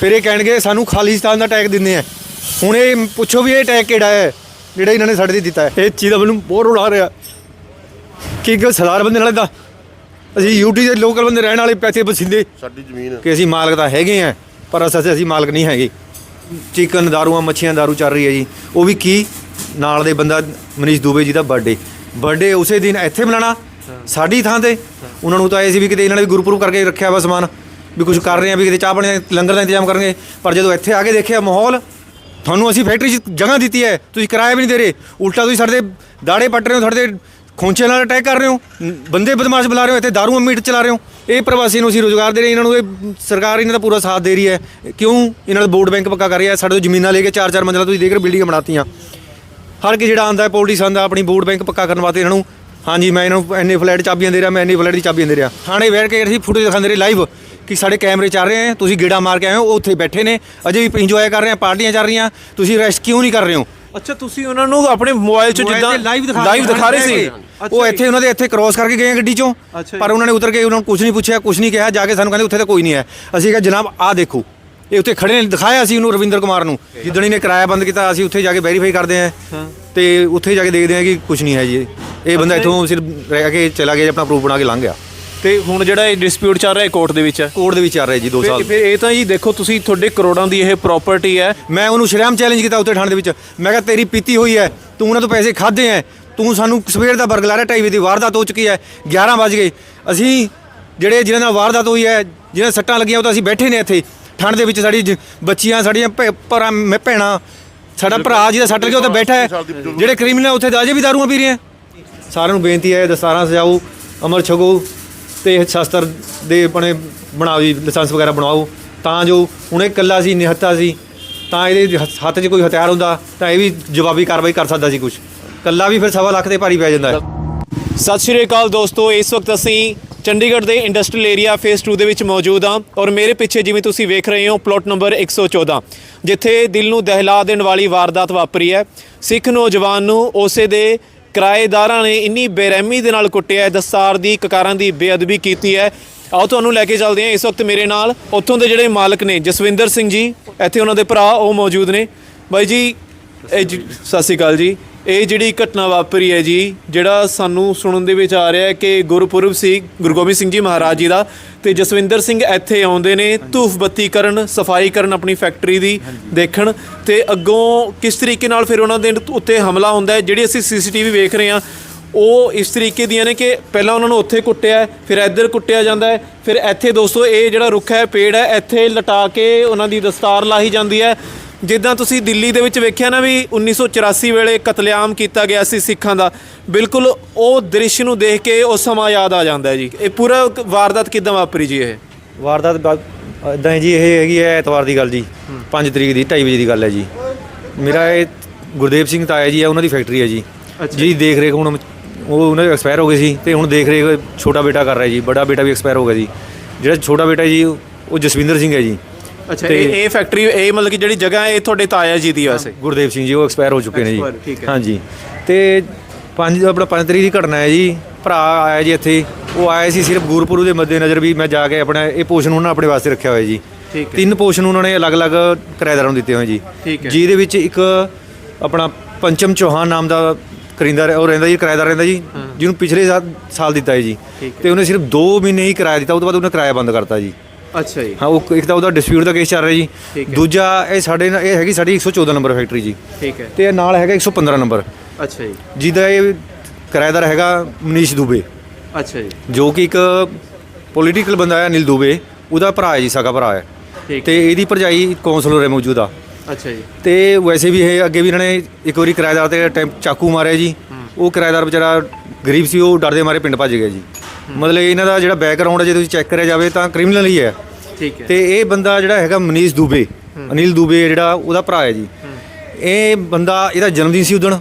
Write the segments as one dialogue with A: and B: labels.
A: ਫਿਰ ਇਹ ਕਹਿਣਗੇ ਸਾਨੂੰ ਖਾਲਿਸਤਾਨ ਦਾ ਟੈਗ ਦਿੰਦੇ ਆ। ਹੁਣ ਇਹ ਪੁੱਛੋ ਵੀ ਇਹ ਟੈਗ ਕਿਹੜਾ ਹੈ ਜਿਹੜਾ ਇਹਨਾਂ ਨੇ ਸਾਡੇ ਤੇ ਦਿੱਤਾ ਹੈ। ਇਹ ਚੀਜ਼ ਦਾ ਮੈਨੂੰ ਬਹੁਤ ਰੋੜਾ ਰਿਹਾ। ਕਿ ਇੱਕ ਸਰਦਾਰ ਬੰਦੇ ਨਾਲ ਦਾ ਅਸੀਂ ਯੂਟੀ ਦੇ ਲੋਕਲ ਬੰਦੇ ਰਹਿਣ ਵਾਲੇ ਪੈਸੇ ਬਸਿੰਦੇ
B: ਸਾਡੀ ਜ਼ਮੀਨ
A: ਕਿ ਅਸੀਂ ਮਾਲਕ ਤਾਂ ਹੈਗੇ ਆ ਪਰ ਅਸਲ 'ਚ ਅਸੀਂ ਮਾਲਕ ਨਹੀਂ ਹੈਗੇ। ਚਿਕਨ ਦਾਰੂਆਂ ਮੱਛੀਆਂ ਦਾਰੂ ਚੱਲ ਰਹੀ ਹੈ ਜੀ। ਉਹ ਵੀ ਕੀ? ਨਾਲ ਦੇ ਬੰਦਾ ਮਨੀਸ਼ ਦੂਬੇ ਜੀ ਦਾ ਬਰਥਡੇ ਬਰਥਡੇ ਉਸੇ ਦਿਨ ਇੱਥੇ ਮਨਾਣਾ ਸਾਡੀ ਥਾਂ ਤੇ। ਉਹਨਾਂ ਨੂੰ ਤਾਂ ਇਹ ਸੀ ਵੀ ਕਿਤੇ ਇਹਨਾਂ ਨੇ ਵੀ ਗੁਰਪੁਰਬ ਕਰਕੇ ਰੱਖਿਆ ਵਾ ਸਮਾਨ। ਵੀ ਕੁਝ ਕਰ ਰਹੇ ਆ, ਵੀ ਕਿਤੇ ਚਾਹ ਪਾਣੀ ਦਾ ਲੰਗਰ ਦਾ ਇੰਤਜ਼ਾਮ ਕਰਨਗੇ। ਪਰ ਜਦੋਂ ਇੱਥੇ ਆ ਕੇ ਦੇਖਿਆ ਮਾਹੌਲ, ਤੁਹਾਨੂੰ ਅਸੀਂ ਫੈਕਟਰੀ 'ਚ ਜਗ੍ਹਾ ਦਿੱਤੀ ਹੈ, ਤੁਸੀਂ ਕਿਰਾਇਆ ਵੀ ਨਹੀਂ ਦੇ ਰਹੇ। ਉਲਟਾ ਤੁਸੀਂ ਸਾਡੇ ਦਾੜੇ ਪੱਟ ਰਹੇ ਹੋ ਸਾਡੇ ਤੇ ਖੋਂਚੇ ਨਾਲ ਅਟੈਕ ਕਰ ਰਹੇ ਹੋ ਬੰਦੇ ਬਦਮਾਸ਼ ਬੁਲਾ ਰਹੇ ਹੋ, ਇੱਥੇ ਦਾਰੂ ਮੀਟ ਚਲਾ ਰਹੇ ਹੋ। ਇਹ ਪ੍ਰਵਾਸੀ ਨੂੰ ਅਸੀਂ ਰੋਜ਼ਗਾਰ ਦੇ ਰਹੇ, ਇਹਨਾਂ ਨੂੰ ਇਹ ਸਰਕਾਰ ਇਹਨਾਂ ਦਾ ਪੂਰਾ ਸਾਥ ਦੇ ਰਹੀ ਹੈ। ਕਿਉਂ? ਇਹਨਾਂ ਦਾ ਵੋਟ ਬੈਂਕ ਪੱਕਾ ਕਰ ਰਹੀ ਹੈ, ਸਾਡੇ ਤੋਂ ਜ਼ਮੀਨਾਂ ਲੈ ਕੇ ਚਾਰ ਚਾਰ ਮੰਜ਼ਲਾ ਤੁਸੀਂ ਦੇਖ ਰਹੇ ਬਿਲਡਿੰਗਾਂ ਬਣਾਤੀਆਂ। ਹਰ ਕਿ ਜਿਹੜਾ ਆਂਦਾ ਪੋਲਿਟਿਕਸ ਆਂਦਾ ਆਪਣੀ ਵੋਟ ਬੈਂਕ ਪੱਕਾ ਕਰਨ ਵਾਸਤੇ ਇਹਨਾਂ ਨੂੰ, ਹਾਂਜੀ, ਮੈਂ ਇਹਨਾਂ ਨੂੰ ਇੰਨੇ ਫਲੈਟ ਚਾਬੀਆਂ ਦੇ ਰਿਹਾ, ਮੈਂ ਇੰਨੇ ਫਲੈਟ ਦੀ ਚਾਬੀਆਂ ਦੇ ਰਿਹਾ। ਥਾਣੇ ਬੈਠ ਕੇ ਅਸੀਂ ਫੋਟੋ ਦਿਖਾਉਂਦੇ ਰਹੇ ਲਾਈਵ ਕਿ ਸਾਡੇ ਕੈਮਰੇ ਚੱਲ ਰਹੇ ਆ ਤੁਸੀਂ ਗੇੜਾ ਮਾਰ ਕੇ ਆਏ ਹੋ ਉਹ ਉੱਥੇ ਬੈਠੇ ਨੇ ਅਜੇ ਵੀ ਇੰਜੋਏ ਕਰ ਰਹੇ ਆ ਪਾਰਟੀਆਂ ਚੱਲ ਰਹੀਆਂ ਤੁਸੀਂ ਰੈਸਟ ਕਿਉਂ ਨਹੀਂ ਕਰ ਰਹੇ ਹੋ?
C: ਅੱਛਾ ਤੁਸੀਂ ਉਹਨਾਂ ਨੂੰ ਆਪਣੇ ਮੋਬਾਈਲ 'ਚ ਜਿੱਦਾਂ
A: ਲਾਈਵ ਦਿਖਾ
C: ਰਹੇ ਸੀ।
A: ਉਹ ਇੱਥੇ ਉਹਨਾਂ ਦੇ ਇੱਥੇ ਕ੍ਰੋਸ ਕਰਕੇ ਗਏ ਆ ਗੱਡੀ ਚੋਂ। ਪਰ ਉਹਨਾਂ ਨੇ ਉਤਰ ਕੇ ਉਹਨਾਂ ਨੂੰ ਕੁਝ ਨਹੀਂ ਪੁੱਛਿਆ ਕੁਝ ਨਹੀਂ ਕਿਹਾ ਜਾ ਕੇ ਸਾਨੂੰ ਕਹਿੰਦੇ ਉੱਥੇ ਤਾਂ ਕੋਈ ਨਹੀਂ ਹੈ। ਅਸੀਂ ਕਿਹਾ ਜਨਾਬ ਆਹ ਦੇਖੋ। ਇਹ ਉੱਥੇ ਖੜੇ ਨੇ ਦਿਖਾਇਆ ਸੀ ਉਹਨੂੰ ਰਵਿੰਦਰ ਕੁਮਾਰ ਨੂੰ। ਜਿੱਦਣ ਇਹਨੇ ਕਿਰਾਇਆ ਬੰਦ ਕੀਤਾ ਅਸੀਂ ਉੱਥੇ ਜਾ ਕੇ ਵੈਰੀਫਾਈ ਕਰਦੇ ਹਾਂ। ਤੇ ਉੱਥੇ ਜਾ ਕੇ ਦੇਖਦੇ ਹਾਂ ਕਿ ਕੁਝ ਨਹੀਂ ਹੈ ਜੀ। ਇਹ। ਬੰਦਾ ਇੱਥੋਂ ਸਿਰਫ ਰਹਿ ਕੇ ਚਲਾ ਗਿਆ ਆਪਣਾ ਪ੍ਰੂਫ ਬਣਾ ਕੇ ਲੰਘ ਗਿਆ।
C: ਤੇ ਹੁਣ ਜਿਹੜਾ ਇਹ ਡਿਸਪਿਊਟ ਚੱਲ ਰਿਹਾ ਕੋਰਟ ਦੇ ਵਿੱਚ ਹੈ।
A: ਕੋਰਟ ਦੇ ਵਿੱਚ ਚੱਲ ਰਿਹਾ ਜੀ 2
C: ਫਿਰ
A: ਸਾਲ।
C: ਫਿਰ ਇਹ ਤਾਂ ਜੀ ਦੇਖੋ ਤੁਸੀਂ ਤੁਹਾਡੇ ਕਰੋੜਾਂ ਦੀ ਇਹ ਪ੍ਰਾਪਰਟੀ ਹੈ।
A: ਮੈਂ ਉਹਨੂੰ ਸ਼ਰਮ ਚੈਲੰਜ ਕੀਤਾ ਉੱਥੇ ਥਾਣੇ ਦੇ ਵਿੱਚ। ਮੈਂ ਕਿਹਾ ਤੇਰੀ ਪੀਤੀ ਹੋਈ ਹੈ ਤੂੰ ਉਹਨਾਂ ਤੋਂ ਪੈਸੇ ਖਾਦੇ ਹੈ ਤੂੰ ਸਾਨੂੰ ਸਵੇਰ ਦਾ ਬਰਗਲਾਰਾ ਢਾਈ ਵਜੇ ਦੀ ਵਾਰਦਾਤ ਹੋ ਚੁੱਕੀ ਹੈ 11 ਵਜ ਗਏ। ਅਸੀਂ ਜਿਹੜੇ ਜਿਨ੍ਹਾਂ ਨਾਲ ਵਾਰਦਾਤ ਹੋਈ ਹੈ ਜਿਹਨਾਂ ਸੱਟਾਂ ਲੱਗੀਆਂ ਉਹ ਤਾਂ ਅਸੀਂ ਬੈਠੇ ਨੇ ਇੱਥੇ। ਠੰਡ ਦੇ ਵਿੱਚ ਸਾਡੀ ਬੱਚੀਆਂ ਸਾਡੀਆਂ ਭਰਾ ਮੈਂ ਭੈਣਾਂ ਸਾਡਾ ਭਰਾ ਜਿਹਦਾ ਸੱਟ ਲੱਗਿਆ ਉੱਥੇ ਬੈਠਾ ਹੈ। ਜਿਹੜੇ ਕ੍ਰਿਮੀਨਲ ਉੱਥੇ ਤਾਂ ਅਜੇ ਵੀ ਦਾਰੂਆਂ ਪੀ ਰਹੇ ਹੈ ਸਾਰਿਆਂ ਨੂੰ ਬੇਨਤੀ ਹੈ ਦਸਤਾਰਾਂ ਸਜਾਓ ਅਮਰ ਛਕੋ। ਤੇ ਸ਼ਸਤਰ ਦੇ ਆਪਣੇ ਬਣਾਓ ਜੀ, ਲਾਇਸੈਂਸ ਵਗੈਰਾ ਬਣਾਓ ਤਾਂ ਜੋ ਹੁਣ ਇਹ ਇਕੱਲਾ ਸੀ, ਨਿਹੱਤਾ ਸੀ, ਤਾਂ ਇਹਦੇ ਹੱਥ- ਹੱਥ 'ਚ ਕੋਈ ਹਥਿਆਰ ਹੁੰਦਾ, ਤਾਂ ਇਹ ਵੀ ਜਵਾਬੀ ਕਾਰਵਾਈ ਕਰ ਸਕਦਾ ਸੀ ਕੁਝ ਇਕੱਲਾ ਵੀ ਫਿਰ ਸਵਾ ਲੱਖ ਦੇ ਭਾਰੀ ਪੈ ਜਾਂਦਾ ਹੈ।
C: ਸਤਿ ਸ਼੍ਰੀ ਅਕਾਲ ਦੋਸਤੋ, ਇਸ ਵਕਤ ਅਸੀਂ ਚੰਡੀਗੜ੍ਹ ਦੇ ਇੰਡਸਟਰੀਅਲ ਏਰੀਆ ਫੇਸ 2 ਦੇ ਵਿੱਚ ਮੌਜੂਦ ਹਾਂ ਔਰ ਮੇਰੇ ਪਿੱਛੇ ਜਿਵੇਂ ਤੁਸੀਂ ਵੇਖ ਰਹੇ ਹੋ, ਪਲਾਟ ਨੰਬਰ 114 ਜਿੱਥੇ ਦਿਲ ਨੂੰ ਦਹਿਲਾ ਦੇਣ ਵਾਲੀ ਵਾਰਦਾਤ ਵਾਪਰੀ ਹੈ। ਸਿੱਖ ਨੌਜਵਾਨ ਨੂੰ ਉਸੇ ਦੇ ਕਿਰਾਏਦਾਰਾਂ ਨੇ ਇੰਨੀ ਬੇਰਹਿਮੀ ਦੇ ਨਾਲ ਕੁੱਟਿਆ ਹੈ, ਦਸਤਾਰ ਦੀ ਕਕਾਰਾਂ ਦੀ ਬੇਅਦਬੀ ਕੀਤੀ ਹੈ। ਆਓ ਤੁਹਾਨੂੰ ਲੈ ਕੇ ਚੱਲਦੇ ਹਾਂ। ਇਸ ਵਕਤ ਮੇਰੇ ਨਾਲ ਉੱਥੋਂ ਦੇ ਜਿਹੜੇ ਮਾਲਕ ਨੇ ਜਸਵਿੰਦਰ ਸਿੰਘ ਜੀ ਇੱਥੇ ਉਹਨਾਂ ਦੇ ਭਰਾ ਉਹ ਮੌਜੂਦ ਨੇ। ਬਾਈ ਜੀ ਇਹ ਜੀ- ਸਤਿ ਸ਼੍ਰੀ ਅਕਾਲ ਜੀ। ਇਹ ਜਿਹੜੀ ਘਟਨਾ ਵਾਪਰੀ ਹੈ ਜੀ ਜਿਹੜਾ ਸਾਨੂੰ ਸੁਣਨ ਦੇ ਵਿੱਚ ਆ ਰਿਹਾ ਹੈ ਕਿ ਗੁਰਪੁਰਬ ਸੀ ਗੁਰੂ ਗੋਬਿੰਦ ਸਿੰਘ ਜੀ ਮਹਾਰਾਜ ਜੀ ਦਾ ਤੇ ਜਸਵਿੰਦਰ ਸਿੰਘ ਇੱਥੇ ਆਉਂਦੇ ਨੇ ਧੂਫ ਬੱਤੀ ਕਰਨ ਸਫ਼ਾਈ ਕਰਨ ਆਪਣੀ ਫੈਕਟਰੀ ਦੀ ਦੇਖਣ ਤੇ ਅੱਗੋਂ ਕਿਸ ਤਰੀਕੇ ਨਾਲ ਫਿਰ ਉਹਨਾਂ ਦੇ ਉੱਤੇ ਹਮਲਾ ਹੁੰਦਾ ਹੈ ਜਿਹੜੀ ਅਸੀਂ ਸੀਸੀਟੀਵੀ ਵੇਖ ਰਹੇ ਹਾਂ ਉਹ ਇਸ ਤਰੀਕੇ ਦੀਆਂ ਨੇ ਕਿ ਪਹਿਲਾਂ ਉਹਨਾਂ ਨੂੰ ਉੱਥੇ ਕੁੱਟਿਆ ਫਿਰ ਇੱਧਰ ਕੁੱਟਿਆ ਜਾਂਦਾ ਹੈ ਫਿਰ ਇੱਥੇ ਦੋਸਤੋ ਇਹ ਜਿਹੜਾ ਰੁੱਖ ਹੈ ਪੇੜ ਹੈ ਇੱਥੇ ਲਟਾ ਕੇ ਉਹਨਾਂ ਦੀ ਦਸਤਾਰ ਲਾਹੀ ਜਾਂਦੀ ਹੈ ਜਿੱਦਾਂ ਤੁਸੀਂ ਦਿੱਲੀ ਦੇ ਵਿੱਚ ਵੇਖਿਆ ਨਾ ਵੀ 1984 ਵੇਲੇ ਕਤਲੇਆਮ ਕੀਤਾ ਗਿਆ ਸੀ ਸਿੱਖਾਂ ਦਾ ਬਿਲਕੁਲ ਉਹ ਦ੍ਰਿਸ਼ ਨੂੰ ਦੇਖ ਕੇ ਉਹ ਸਮਾਂ ਯਾਦ ਆ ਜਾਂਦਾ ਹੈ ਜੀ। ਇਹ ਪੂਰਾ ਵਾਰਦਾਤ ਕਿਦਾਂ ਵਾਪਰੀ ਜੀ ਇਹ?
A: ਵਾਰਦਾਤ ਇਦਾਂ ਹੀ ਜੀ ਇਹ ਹੈਗੀ ਹੈ ਐਤਵਾਰ ਦੀ ਗੱਲ ਜੀ। 5 ਤਰੀਕ ਦੀ 2:30 ਵਜੇ ਦੀ ਗੱਲ ਹੈ ਜੀ। ਮੇਰਾ ਇਹ ਗੁਰਦੇਵ ਸਿੰਘ ਤਾਇਆ ਜੀ ਹੈ ਉਹਨਾਂ ਦੀ ਫੈਕਟਰੀ ਹੈ ਜੀ। ਜੀ ਦੇਖ ਰੇਖ ਹੁਣ ਉਹ ਉਹਨਾਂ ਦੇ ਐਕਸਪਾਇਰ ਹੋ ਗਏ ਸੀ ਤੇ ਹੁਣ ਦੇਖ ਰੇਖ ਛੋਟਾ ਬੇਟਾ ਕਰ ਰਿਹਾ ਜੀ ਬੜਾ ਬੇਟਾ ਵੀ ਐਕਸਪਾਇਰ ਹੋ ਗਿਆ ਜੀ। ਜਿਹੜਾ ਛੋਟਾ ਬੇਟਾ ਜੀ ਉਹ ਜਸਵਿੰਦਰ ਸਿੰਘ ਹੈ ਜੀ।
C: ਅੱਛਾ ਇਹ ਇਹ ਫੈਕਟਰੀ ਇਹ ਮਤਲਬ ਕਿ ਜਿਹੜੀ ਜਗ੍ਹਾ ਹੈ ਇਹ ਤੁਹਾਡੇ ਤਾਇਆ ਜੀ ਦੀ ਵੈਸੇ?
A: ਗੁਰਦੇਵ ਸਿੰਘ ਜੀ ਉਹ ਐਕਸਪਾਇਰ ਹੋ ਚੁੱਕੇ ਨੇ ਜੀ।
C: Expire, ਠੀਕ ਹੈ।
A: ਹਾਂਜੀ। ਤੇ ਪੰਜ ਆਪਣਾ ਪੰਜ ਤਰੀਕ ਦੀ ਘਟਨਾ ਹੈ ਜੀ। ਭਰਾ ਆਇਆ ਜੀ ਇੱਥੇ। ਉਹ ਆਇਆ ਸੀ ਸਿਰਫ ਗੁਰਪੁਰੂ ਦੇ ਮੱਦੇ ਨਜ਼ਰ ਵੀ ਮੈਂ ਜਾ ਕੇ ਆਪਣਾ ਇਹ ਪੋਸ਼ਨ ਉਹਨਾਂ ਆਪਣੇ ਵਾਸਤੇ ਰੱਖਿਆ ਹੋਇਆ ਜੀ।
C: ਠੀਕ ਹੈ।
A: ਤਿੰਨ ਪੋਸ਼ਨ ਉਹਨਾਂ ਨੇ ਅਲੱਗ-ਅਲੱਗ ਕਿਰਾਏਦਾਰਾਂ ਨੂੰ ਦਿੱਤੇ ਹੋਏ ਜੀ।
C: ਠੀਕ ਹੈ।
A: ਜਿਹਦੇ ਵਿੱਚ ਇੱਕ ਆਪਣਾ ਪੰਚਮ ਚੌਹਾਨ ਨਾਮ ਦਾ ਕਰਿੰਦਾ ਉਹ ਰਹਿੰਦਾ ਜੀ ਕਿਰਾਏਦਾਰ ਰਹਿੰਦਾ ਜੀ ਜਿਹਨੂੰ ਪਿਛਲੇ ਸਾ- ਸਾਲ ਦਿੱਤਾ ਹੈ ਜੀ। ਤੇ ਉਹਨੇ ਸਿਰਫ 2 ਮਹੀਨੇ ਹੀ ਕਿਰਾਇਆ ਦਿੱਤਾ ਉਹ ਤੋਂ ਬਾਅਦ ਉਹਨੇ ਕਿਰਾਇਆ ਬੰਦ ਕਰਤਾ ਜੀ।
C: ਅੱਛਾ ਜੀ।
A: ਹਾਂ ਉਹ ਇੱਕ ਤਾਂ ਉਹਦਾ ਡਿਸਪਿਊਟ ਦਾ ਕੇਸ ਚੱਲ ਰਿਹਾ ਜੀ। ਦੂਜਾ ਇਹ ਸਾਡੇ ਨਾਲ ਇਹ ਹੈਗੀ ਸਾਡੀ 114 ਨੰਬਰ ਫੈਕਟਰੀ ਜੀ।
C: ਠੀਕ ਹੈ।
A: ਤੇ ਇਹ ਨਾਲ ਹੈਗਾ 115 ਨੰਬਰ।
C: ਅੱਛਾ ਜੀ।
A: ਜਿਹਦਾ ਇਹ ਕਿਰਾਏਦਾਰ ਹੈਗਾ ਮਨੀਸ਼ ਦੁਬੇ।
C: ਅੱਛਾ ਜੀ।
A: ਜੋ ਕਿ ਇੱਕ ਪੋਲੀਟੀਕਲ ਬੰਦਾ ਹੈ ਅਨਿਲ ਦੁਬੇ। ਉਹਦਾ ਭਰਾ ਹੈ ਜੀ ਸਗਾ ਭਰਾ ਹੈ। ਤੇ ਇਹਦੀ ਭਰਜਾਈ ਕਾਉਂਸਲਰ ਹੈ ਮੌਜੂਦਾ।
C: ਅੱਛਾ ਜੀ।
A: ਤੇ ਵੈਸੇ ਵੀ ਇਹ ਅੱਗੇ ਵੀ ਇਹਨਾਂ ਨੇ ਇੱਕ ਵਾਰੀ ਕਿਰਾਏਦਾਰ ਤੇ ਚਾਕੂ ਮਾਰਿਆ ਜੀ। ਉਹ ਕਿਰਾਏਦਾਰ ਵਿਚਾਰਾ ਗਰੀਬ ਸੀ ਉਹ ਡਰਦੇ ਮਾਰੇ ਪਿੰਡ ਭੱਜ ਗਿਆ ਜੀ। ਮਤਲਬ ਇਹਨਾਂ ਦਾ ਜਿਹੜਾ ਬੈਕਗ੍ਰਾਉਂਡ ਹੈ ਜੇ ਤੁਸੀਂ ਚੈੱਕ ਕਰਿਆ ਜਾਵੇ ਤਾਂ ਕ੍ਰਿਮੀਨਲ ਹੀ ਹੈ।
C: ਠੀਕ ਹੈ।
A: ਤੇ ਇਹ ਬੰਦਾ ਜਿਹੜਾ ਹੈਗਾ ਮਨੀਸ਼ ਦੂਬੇ ਅਨਿਲ ਦੂਬੇ ਜਿਹੜਾ ਉਹਦਾ ਭਰਾ ਹੈ ਜੀ। ਇਹ ਬੰਦਾ ਇਹਦਾ ਜਨਮ ਦਿਨ ਸੀ ਉਦਣ